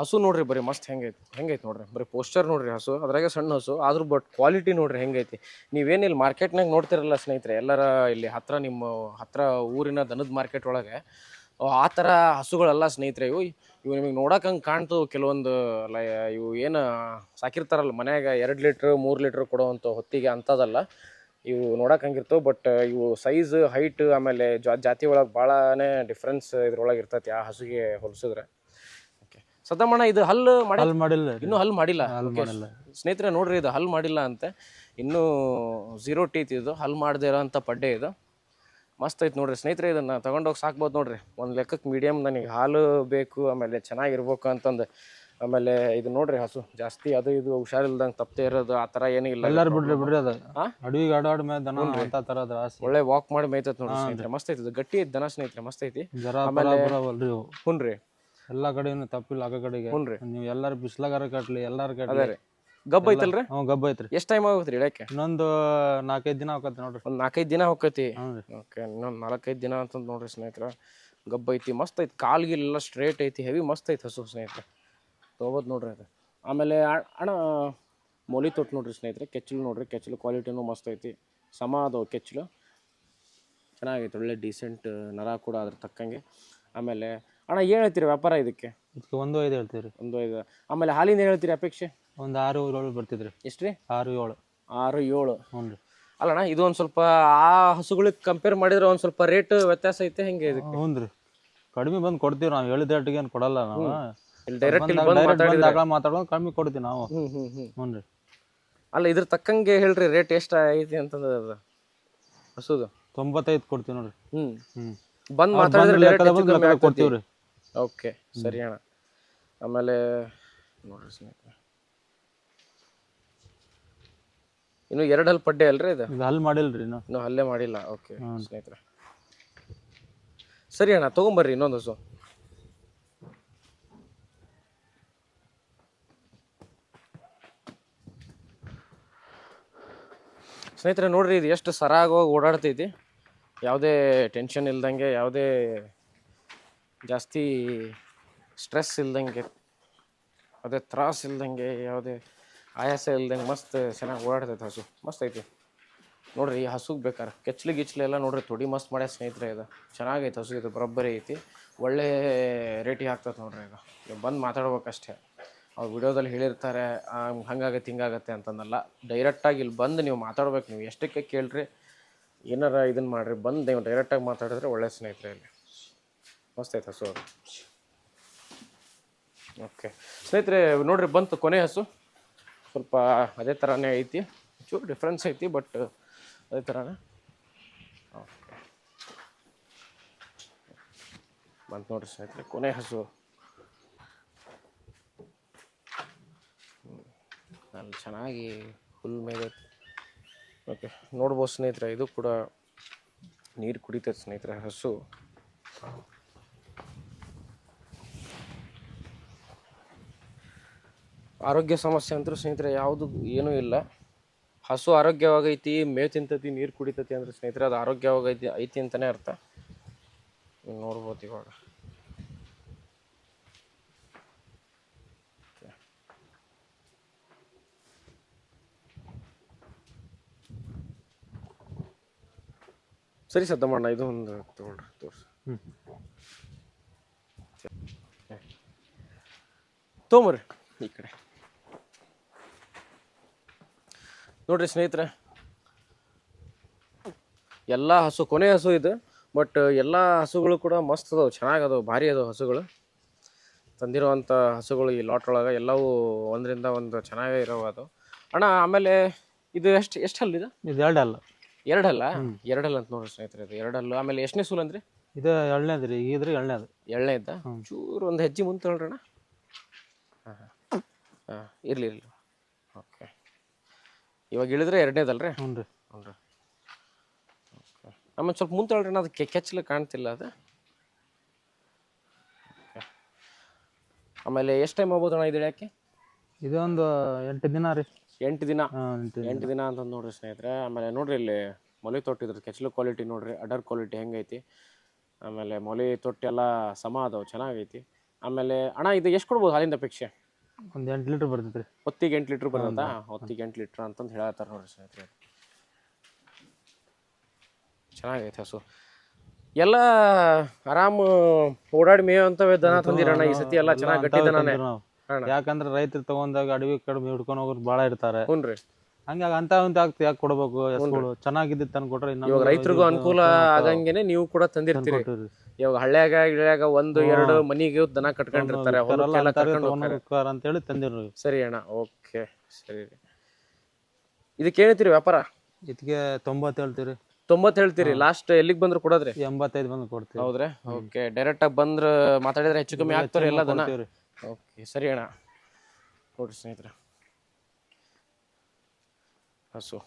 ಹಸು ನೋಡ್ರಿ, ಬರೀ ಮಸ್ತ್ ಹೆಂಗೈತಿ ಹೆಂಗೈತಿ ನೋಡ್ರಿ. ಬರೀ ಪೋಸ್ಟರ್ ನೋಡ್ರಿ ಹಸು, ಅದ್ರಾಗೆ ಸಣ್ಣ ಹಸು, ಆದ್ರೂ ಬಟ್ ಕ್ವಾಲಿಟಿ ನೋಡ್ರಿ ಹೆಂಗೈತಿ. ನೀವೇನಿಲ್ಲ ಮಾರ್ಕೆಟ್ನಾಗ ನೋಡ್ತಿರಲ್ಲ ಸ್ನೇಹಿತರೆ, ಎಲ್ಲರ ಇಲ್ಲಿ ಹತ್ರ ನಿಮ್ಮ ಹತ್ರ ಊರಿನ ದನದ ಮಾರ್ಕೆಟ್ ಒಳಗೆ, ಆ ಥರ ಹಸುಗಳೆಲ್ಲ ಸ್ನೇಹಿತರೆ, ಇವು ಇವು ನಿಮಗೆ ನೋಡಕ್ಕೆ ಹಂಗೆ ಕಾಣ್ತು ಕೆಲವೊಂದು ಲೈ, ಇವು ಏನು ಸಾಕಿರ್ತಾರಲ್ಲ ಮನ್ಯಾಗ, ಎರಡು ಲೀಟ್ರ್, ಮೂರು ಲೀಟ್ರ್ ಕೊಡೋವಂಥ ಹೊತ್ತಿಗೆ ಅಂಥದ್ದಲ್ಲ ಇವು ನೋಡಕ್ಕೆ ಹಂಗಿರ್ತವೆ ಬಟ್ ಇವು ಸೈಜ್ ಹೈಟ್ ಆಮೇಲೆ ಜಾತಿ ಒಳಗೆ ಭಾಳನೇ ಡಿಫ್ರೆನ್ಸ್ ಇದ್ರೊಳಗೆ ಇರ್ತೈತಿ ಆ ಹಸುಗೆ ಹೊಲ್ಸಿದ್ರೆ. ಓಕೆ ಸದ್ದಮ್ಮಣ್ಣ ಇದು ಹಲ್ಲು ಮಾಡಿ ಹಲ್ ಮಾಡಿಲ್ಲ. ಇನ್ನೂ ಹಲ್ಲು ಮಾಡಿಲ್ಲ? ಹಲ್ಲು ಮಾಡಿಲ್ಲ. ಸ್ನೇಹಿತರೆ ನೋಡ್ರಿ ಇದು ಹಲ್ಲು ಮಾಡಿಲ್ಲ ಅಂತೆ. ಇನ್ನೂ ಝೀರೋ ಟೀತ್ ಇದು ಹಲ್ಲು ಮಾಡದೇ ಇರೋಂಥ ಪಡ್ಡೆ ಇದು. ಮಸ್ತ್ ಐತೆ ನೋಡ್ರಿ. ಸ್ನೇಹಿತರೆ ಇದನ್ನ ತಗೊಂಡೋಗಿ ಸಾಕ್ಬೋದು ನೋಡ್ರಿ. ಒಂದು ಲೆಕ್ಕಕ್ಕೆ ಮೀಡಿಯಮ್ ನನಗೆ ಹಾಲು ಬೇಕು ಆಮೇಲೆ ಚೆನ್ನಾಗಿರ್ಬೇಕು ಅಂತಂದು. ಆಮೇಲೆ ಇದು ನೋಡ್ರಿ ಹಸು ಜಾಸ್ತಿ ಅದು ಇದು ಹುಷಾರಿಲ್ದಂಗೆ ತಪ್ಪದೆ ಇರೋದು ಆ ತರ ಏನೂ ಇಲ್ಲ. ಎಲ್ಲಾರು ಬಿಡ್ರಿ ಬಿಡ್ರಿ ಅದ? ಅಡವಿಗೆ ಮೇಲೆ ದನ ಅಂತ ತರ ಅದ ಆಸೆ. ಒಳ್ಳೆ ವಾಕ್ ಮಾಡಿ ಮೇಯ್ತೈತೆ ನೋಡ್ರಿ ಸ್ನೇಹಿತರೆ. ಮಸ್ತ್ ಐತಿ ಗಟ್ಟಿ ಐತಿ ದನ ಸ್ನೇಹಿತರೆ ಮಸ್ತ್ ಐತಿ. ಜರ ಪರ ಬರವಲ್ರಿ ಇವು. ಎಲ್ಲಾ ಕಡೆನು ತಪ್ಪಿಲ್ಲ ಆಗ ಕಡೆಗೆ. ಹುನ್ರಿ ನೀವ್ ಎಲ್ಲಾರು ಬಿಸ್ಲಾಗಾರ ಕಟ್ಲಿ ಎಲ್ಲಾರು ಕಟ್ಲಿ. ಗಬ್ಬ ಐತಲ್ರಿ ಹ್ಞೂ ಗಬ್ಬ ಐತ್ರಿ. ಎಷ್ಟು ಟೈಮ್ ಆಗುತ್ತೆ ಇಡಕ್ಕೆ ಇನ್ನೊಂದು ನಾಲ್ಕೈದು ದಿನ ಆಕತಿ ನೋಡ್ರಿ. ಒಂದು ನಾಲ್ಕೈದು ದಿನ ಹೋಗತಿ ಓಕೆ ಇನ್ನೊಂದು ನಾಲ್ಕೈದು ದಿನ ಅಂತಂದು ನೋಡ್ರಿ ಸ್ನೇಹಿತರ. ಗಬ್ಬ ಐತಿ ಮಸ್ತ್ ಐತಿ. ಕಾಲ್ಗಿಲ್ಲ ಸ್ಟ್ರೇಟ್ ಐತಿ ಹೆವಿ ಮಸ್ತ್ ಐತಿ ಹಸು ಸ್ನೇಹಿತರೆ. ತೊಗೋಬೋದು ನೋಡ್ರಿ ಅದು ಆಮೇಲೆ ಅಣ್ಣ ಮೊಲಿ ತೊಟ್ಟು ನೋಡ್ರಿ ಸ್ನೇಹಿತರೆ ಕೆಚ್ಚಲು ನೋಡ್ರಿ. ಕೆಚ್ಚಲು ಕ್ವಾಲಿಟಿನೂ ಮಸ್ತ್ ಐತಿ. ಸಮ ಅದು ಕೆಚ್ಚಲು. ಚೆನ್ನಾಗೈತೆ ಒಳ್ಳೆ ಡೀಸೆಂಟ್ ನರ ಕೂಡ ಅದ್ರ ತಕ್ಕಂಗೆ. ಆಮೇಲೆ ಅಣ್ಣ ಏನು ಹೇಳ್ತೀರಿ ವ್ಯಾಪಾರ ಇದಕ್ಕೆ? ಇದಕ್ಕೆ ಒಂದು ಐದು ಹೇಳ್ತೀವಿ ರೀ ಒಂದು ಐದು. ಆಮೇಲೆ ಹಾಲಿಂದ ಏನು ಹೇಳ್ತೀರಿ ಅಪೇಕ್ಷೆ? ಒಂದು ಆರು ಏಳು ಬರ್ತಿದ್ರಿ. ಎಷ್ಟು ರೀ ಆರು ಏಳು. ಆರು ಏಳು. ಹ್ಞೂ ರೀ. ಅಲ್ಲಣ್ಣ ಇದು ಒಂದು ಸ್ವಲ್ಪ ಆ ಹಸುಗಳಿಗೆ ಕಂಪೇರ್ ಮಾಡಿದ್ರೆ ಒಂದು ಸ್ವಲ್ಪ ರೇಟ್ ವ್ಯತ್ಯಾಸ ಐತೆ ಹೆಂಗೆ ಇದಕ್ಕೆ? ಹ್ಞೂ ರೀ. ಕಡಿಮೆ ಬಂದು ಕೊಡ್ತೀವಿ ನಾವು ಹೇಳಿದ ರೇಟಿಗೆ ಏನು ಕೊಡಲ್ಲ ನಾವು. ಇಲ್ಲಿ ಡೈರೆಕ್ಟ್ ಇಲ್ಲಿ ಬಂದು ಡೈರೆಕ್ಟ್ ಮಾತಾಡಿದ್ರೆ. ಬಂದಾಗ ಮಾತಾಡೋದು ಕಮ್ಮಿ ಕೊಡ್ತೀವಿ ನಾವು. ಹ್ಞೂ ರೀ ಅಲ್ಲ ಇದ್ರ ತಕ್ಕಂಗೆ ಹೇಳ್ರಿ ರೇಟ್ ಎಷ್ಟು ಐತಿ ಅಂತಂದ್ರೆ ಅದು. ಹಸುದು. ತೊಂಬತ್ತೈದು ಕೊಡ್ತೀವಿ ನೋಡ್ರಿ. ಹ್ಮ್. ಹ್ಞೂ ಬಂದು ಮಾತಾಡಿದ್ರೆ ಲೆಕ್ಕದ ಬಂದು ಕೊಡ್ತೀವಿ ರೀ ಓಕೆ ಸರಿ ಅಣ್ಣ. ಆಮೇಲೆ ನೋಡ್ರಿ ಸ್ನೇಹಿತರೆ. ಇನ್ನು ಎರಡು ಹಲ್ ಪಡ್ಡೆ ಅಲ್ರಿ ಇದು? ಇದು ಅಲ್ಲಿ ಮಾಡಿಲ್ರಿ ಇನ್ನು. ಅಲ್ಲೇ ಹಲ್ಲೆ ಮಾಡಿಲ್ಲ. ಓಕೆ ಸ್ನೇಹಿತರೆ. ಸರಿ ಅಣ್ಣ ತಗೊಂಬರ್ರಿ ಇನ್ನೊಂದು ಹಸು. ಸ್ನೇಹಿತರೆ, ನೋಡ್ರಿ, ಇದು ಎಷ್ಟು ಸರಾಗವಾಗಿ ಓಡಾಡ್ತೈತಿ. ಯಾವುದೇ ಟೆನ್ಷನ್ ಇಲ್ದಂಗೆ, ಯಾವುದೇ ಜಾಸ್ತಿ ಸ್ಟ್ರೆಸ್ ಇಲ್ದಂಗೆ ಅದೇ ತ್ರಾಸ ಇಲ್ದಂಗೆ, ಯಾವುದೇ ಆಯಾಸ ಇಲ್ದಂಗೆ ಮಸ್ತ್ ಚೆನ್ನಾಗಿ ಓಡಾಡ್ತೈತೆ ಹಸು. ಮಸ್ತ್ ಐತಿ. ನೋಡ್ರಿ, ಈ ಹಸುಗೆ ಬೇಕಾರೆ ಕೆಚ್ಲಿ ಗಿಚ್ಲು ಎಲ್ಲ ನೋಡ್ರಿ, ತೊಡಿ ಮಸ್ತ್ ಮಾಡ್ಯ ಸ್ನೇಹಿತರೆ ಇದು. ಚೆನ್ನಾಗೈತೆ ಹಸು, ಇದು ಬರೋಬ್ಬರಿ ಐತಿ. ಒಳ್ಳೆ ರೇಟಿಗೆ ಹಾಕ್ತೈತೆ ನೋಡ್ರಿ ಈಗ ಬಂದು ಮಾತಾಡ್ಬೇಕಷ್ಟೇ. ಅವ್ರು ವಿಡಿಯೋದಲ್ಲಿ ಹೇಳಿರ್ತಾರೆ ಹಂಗಾಗತ್ತೆ, ಹಿಂಗಾಗತ್ತೆ ಅಂತಂದಲ್ಲ. ಡೈರೆಕ್ಟಾಗಿ ಇಲ್ಲಿ ಬಂದು ನೀವು ಮಾತಾಡ್ಬೇಕು, ನೀವು ಎಷ್ಟಕ್ಕೆ ಕೇಳ್ರಿ, ಏನಾರ ಇದನ್ನು ಮಾಡಿರಿ, ಬಂದು ನೀವು ಡೈರೆಕ್ಟಾಗಿ ಮಾತಾಡಿದ್ರೆ ಒಳ್ಳೆ ಸ್ನೇಹಿತರೆ ಇಲ್ಲಿ. ಮಸ್ತ್ ಐತೆ ಹಸು ಅದು ಓಕೆ ಸ್ನೇಹಿತರೆ, ನೋಡ್ರಿ, ಬಂತು ಕೊನೆ ಹಸು. ಸ್ವಲ್ಪ ಅದೇ ಥರನೇ ಐತಿ. ಚೂರು ಡಿಫ್ರೆನ್ಸ್ ಐತಿ ಬಟ್ ಅದೇ ಥರನೇ ಓಕೆ ಬಂತು ನೋಡ್ರಿ ಸ್ನೇಹಿತರೆ, ಕೊನೆ ಹಸು. ಅಲ್ಲಿ ಚೆನ್ನಾಗಿ ಹುಲ್ ಮೇಲೆ ಓಕೆ ನೋಡ್ಬೋದು ಸ್ನೇಹಿತರೆ, ಇದು ಕೂಡ ನೀರು ಕುಡಿತೈತೆ ಸ್ನೇಹಿತರೆ, ಹಸು. ಆರೋಗ್ಯ ಸಮಸ್ಯೆ ಅಂತೂ ಸ್ನೇಹಿತರೆ ಯಾವುದು ಏನೂ ಇಲ್ಲ. ಹಸು ಆರೋಗ್ಯವಾಗೈತಿ, ಮೇವು ತಿಂತತಿ, ನೀರು ಕುಡಿತತಿ ಅಂದ್ರೆ ಸ್ನೇಹಿತರೆ ಅದು ಆರೋಗ್ಯವಾಗೈತಿ ಐತಿ ಅಂತಲೇ ಅರ್ಥ. ನೋಡ್ಬೋದು ಇವಾಗ. ಸರಿ ಸದ್ದಮ್ಮಣ್ಣ ಇದು ಒಂದು ತಗೊಂಡ್ರಿ ತೋರಿಸಿ. ಹ್ಞೂ ತೊಗೊಂಬರ್ರಿ ಈ ಕಡೆ. ನೋಡ್ರಿ ಸ್ನೇಹಿತರೆ ಎಲ್ಲ ಹಸು ಕೊನೆ ಹಸು ಇದು ಬಟ್ ಎಲ್ಲ ಹಸುಗಳು ಕೂಡ ಮಸ್ತ್ ಅದಾವೆ ಚೆನ್ನಾಗಿ ಅದಾವೆ ಭಾರಿ ಅದಾವೆ ಹಸುಗಳು. ತಂದಿರುವಂಥ ಹಸುಗಳು ಈ ಲಾಟ್ ಒಳಗೆ ಎಲ್ಲವೂ ಒಂದರಿಂದ ಒಂದು ಚೆನ್ನಾಗೇ ಇರೋವು ಅದು. ಅಣ್ಣ ಆಮೇಲೆ ಇದು ಎಷ್ಟು ಎಷ್ಟು ಹಲ್ಲು ಇದು? ಇದು ಎರಡು ಅಲ್ಲ ಎರಡಲ್ಲ? ಎರಡಲ್ಲ ಅಂತ ನೋಡ್ರಿ ಸ್ನೇಹಿತರೆ ಇದು. ಎರಡಲ್ಲ. ಆಮೇಲೆ ಎಷ್ಟನೇ ಸೂಲ್ ಅಂದ್ರಿ? ಇದು ಎರಡನೇದು ರೀ ಎಳ್ಳೆ ಅದು ಎಳ್ಳೆ ಇದ್ದ ಚೂರು ಒಂದು ಹೆಜ್ಜೆ ಮುಂದೆ ತಗೊಳ್ರಣ ಹಾಂ ಹಾಂ. ಹಾಂ ಇರಲಿ ಇರಲಿ. ಓಕೆ. ಇವಾಗ ಇಳಿದ್ರೆ ಎರಡನೇದಲ್ರಿ? ಹ್ಞೂ ರೀ. ಹ್ಞೂ ರೀ. ಓಕೆ. ಆಮೇಲೆ ಸ್ವಲ್ಪ ಮುಂದೆ ತಗೊಳ್ರಣ ಅದು ಕೆಚ್ಚಲು ಕಾಣ್ತಿಲ್ಲ ಅದು. ಆಮೇಲೆ ಎಷ್ಟು ಟೈಮ್ ಆಗ್ಬೋದು ಅಣ್ಣ ಇದು ಇಳ್ಯಾಕೆ ಇದೊಂದು ಎಂಟು ದಿನ ರೀ. ಎಂಟು ದಿನ. ಎಂಟು ದಿನ. ಅಂತ ನೋಡ್ರಿ ಸ್ನೇಹಿತರೆ. ಆಮೇಲೆ ನೋಡ್ರಿ ಇಲ್ಲಿ ಮೊಲೆ ತೊಟ್ಟಿದ್ರ ಕೆಚ್ಚಲು ಕ್ವಾಲಿಟಿ ನೋಡ್ರಿ ಅಡರ್ ಕ್ವಾಲಿಟಿ ಹೆಂಗೈತಿ. ಆಮೇಲೆ ಮೊಲೆ ತೊಟ್ಟೆಲ್ಲ ಸಮ ಅದಾವ ಚೆನ್ನಾಗೈತಿ. ಆಮೇಲೆ ಅಣ್ಣ ಇದು ಎಷ್ಟು ಕೊಡ್ಬೋದು ಹಾಲಿಂದ ಅಪೇಕ್ಷೆ? ಒಂದು ಎಂಟು ಲೀಟ್ರ್ ಬರ್ತೈತೆ ರೀ ಹೊತ್ತಿಗೆ ಎಂಟು ಲೀಟ್ರ್ ಬರ್ತದ ಹೊತ್ತಿಗೆ ಎಂಟು ಲೀಟ್ರ್ ಅಂತಂದು ಹೇಳತ್ತಾರ ನೋಡ್ರಿ ಸ್ನೇಹಿತರೆ. ಚೆನ್ನಾಗೈತೆ ಹಸು. ಎಲ್ಲ ಆರಾಮ್ ಓಡಾಡಿ ಮೇಯೋ ಅಂತ ದನ ತಂದಿರಣ್ಣ ಈ ಸತಿ? ಎಲ್ಲ ಚೆನ್ನಾಗಿ ಗಟ್ಟಿ ದನನೇ ಯಾಕಂದ್ರೆ ರೈತರು ತಗೊಂಡಾಗ ಅಡವಿ ಕಡಿಮೆ ಹಿಡ್ಕೊಂಡು ಹೋಗೋರು ಬಹಳ ಇರ್ತಾರೆ. ಹುನ್ರಿ ಹಂಗಾಗಿ ಅಂತ ಅಂತ ಆಗ್ತಿ ಯಾಕೆ ಕೊಡ್ಬೇಕು? ಎಸ್ಗಳು ಚೆನ್ನಾಗಿದ್ದು ತಂದು ಕೊಟ್ರೆ ಇವಾಗ ರೈತರಿಗೂ ಅನುಕೂಲ ಆಗಂಗೆನೆ ನೀವು ಕೂಡ ತಂದಿರ್ತೀರಿ. ಇವಾಗ ಹಳ್ಳ್ಯಾಗ ಗಿಳ್ಯಾಗ ಒಂದು ಎರಡು ಮನಿಗೆ ದನ ಕಟ್ಕೊಂಡಿರ್ತಾರೆ. ಅಂತ ಹೇಳಿ ತಂದಿರು ಸರಿ ಅಣ್ಣ ಓಕೆ ಸರಿ ಇದಕ್ಕೆ ಏನೈತಿರಿ ವ್ಯಾಪಾರ? ಇದಕ್ಕೆ ತೊಂಬತ್ತು ಹೇಳ್ತೀರಿ ತೊಂಬತ್ತು ಹೇಳ್ತೀರಿ. ಲಾಸ್ಟ್ ಎಲ್ಲಿಗೆ ಬಂದ್ರು ಕೊಡೋದ್ರಿ? ಎಂಬತ್ತೈದು ಬಂದು ಕೊಡ್ತೀವಿ. ಹೌದ್ರೆ? ಓಕೆ ಡೈರೆಕ್ಟ್ ಆಗಿ ಬಂದ್ರೆ ಮಾತಾಡಿದ್ರೆ ಹೆಚ್ಚು ಕಮ್ಮಿ ಆಗ್ತಾರೆ ಎಲ್ಲ ದನ. ಓಕೆ, ಸರಿ ಅಣ್ಣ. ನೋಡಿರಿ ಸ್ನೇಹಿತರೆ. ಹಸು.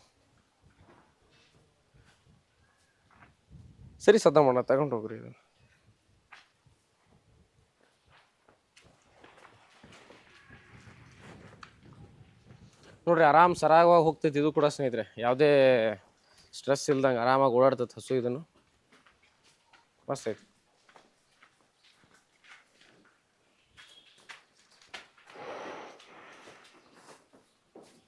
ಸರಿ ಸದ್ದಮ್ಮಣ್ಣ ತಗೊಂಡು ಹೋಗ್ರಿ ಇದನ್ನು. ನೋಡ್ರಿ, ಆರಾಮ್ ಸರಾಗವಾಗಿ ಹೋಗ್ತೈತಿ ಇದು ಕೂಡ ಸ್ನೇಹಿತರೆ. ಯಾವುದೇ ಸ್ಟ್ರೆಸ್ ಇಲ್ದಂಗೆ ಆರಾಮಾಗಿ ಓಡಾಡ್ತೈತೆ ಹಸು ಇದನ್ನು. ಮಸ್ತ್ ಐತಿ.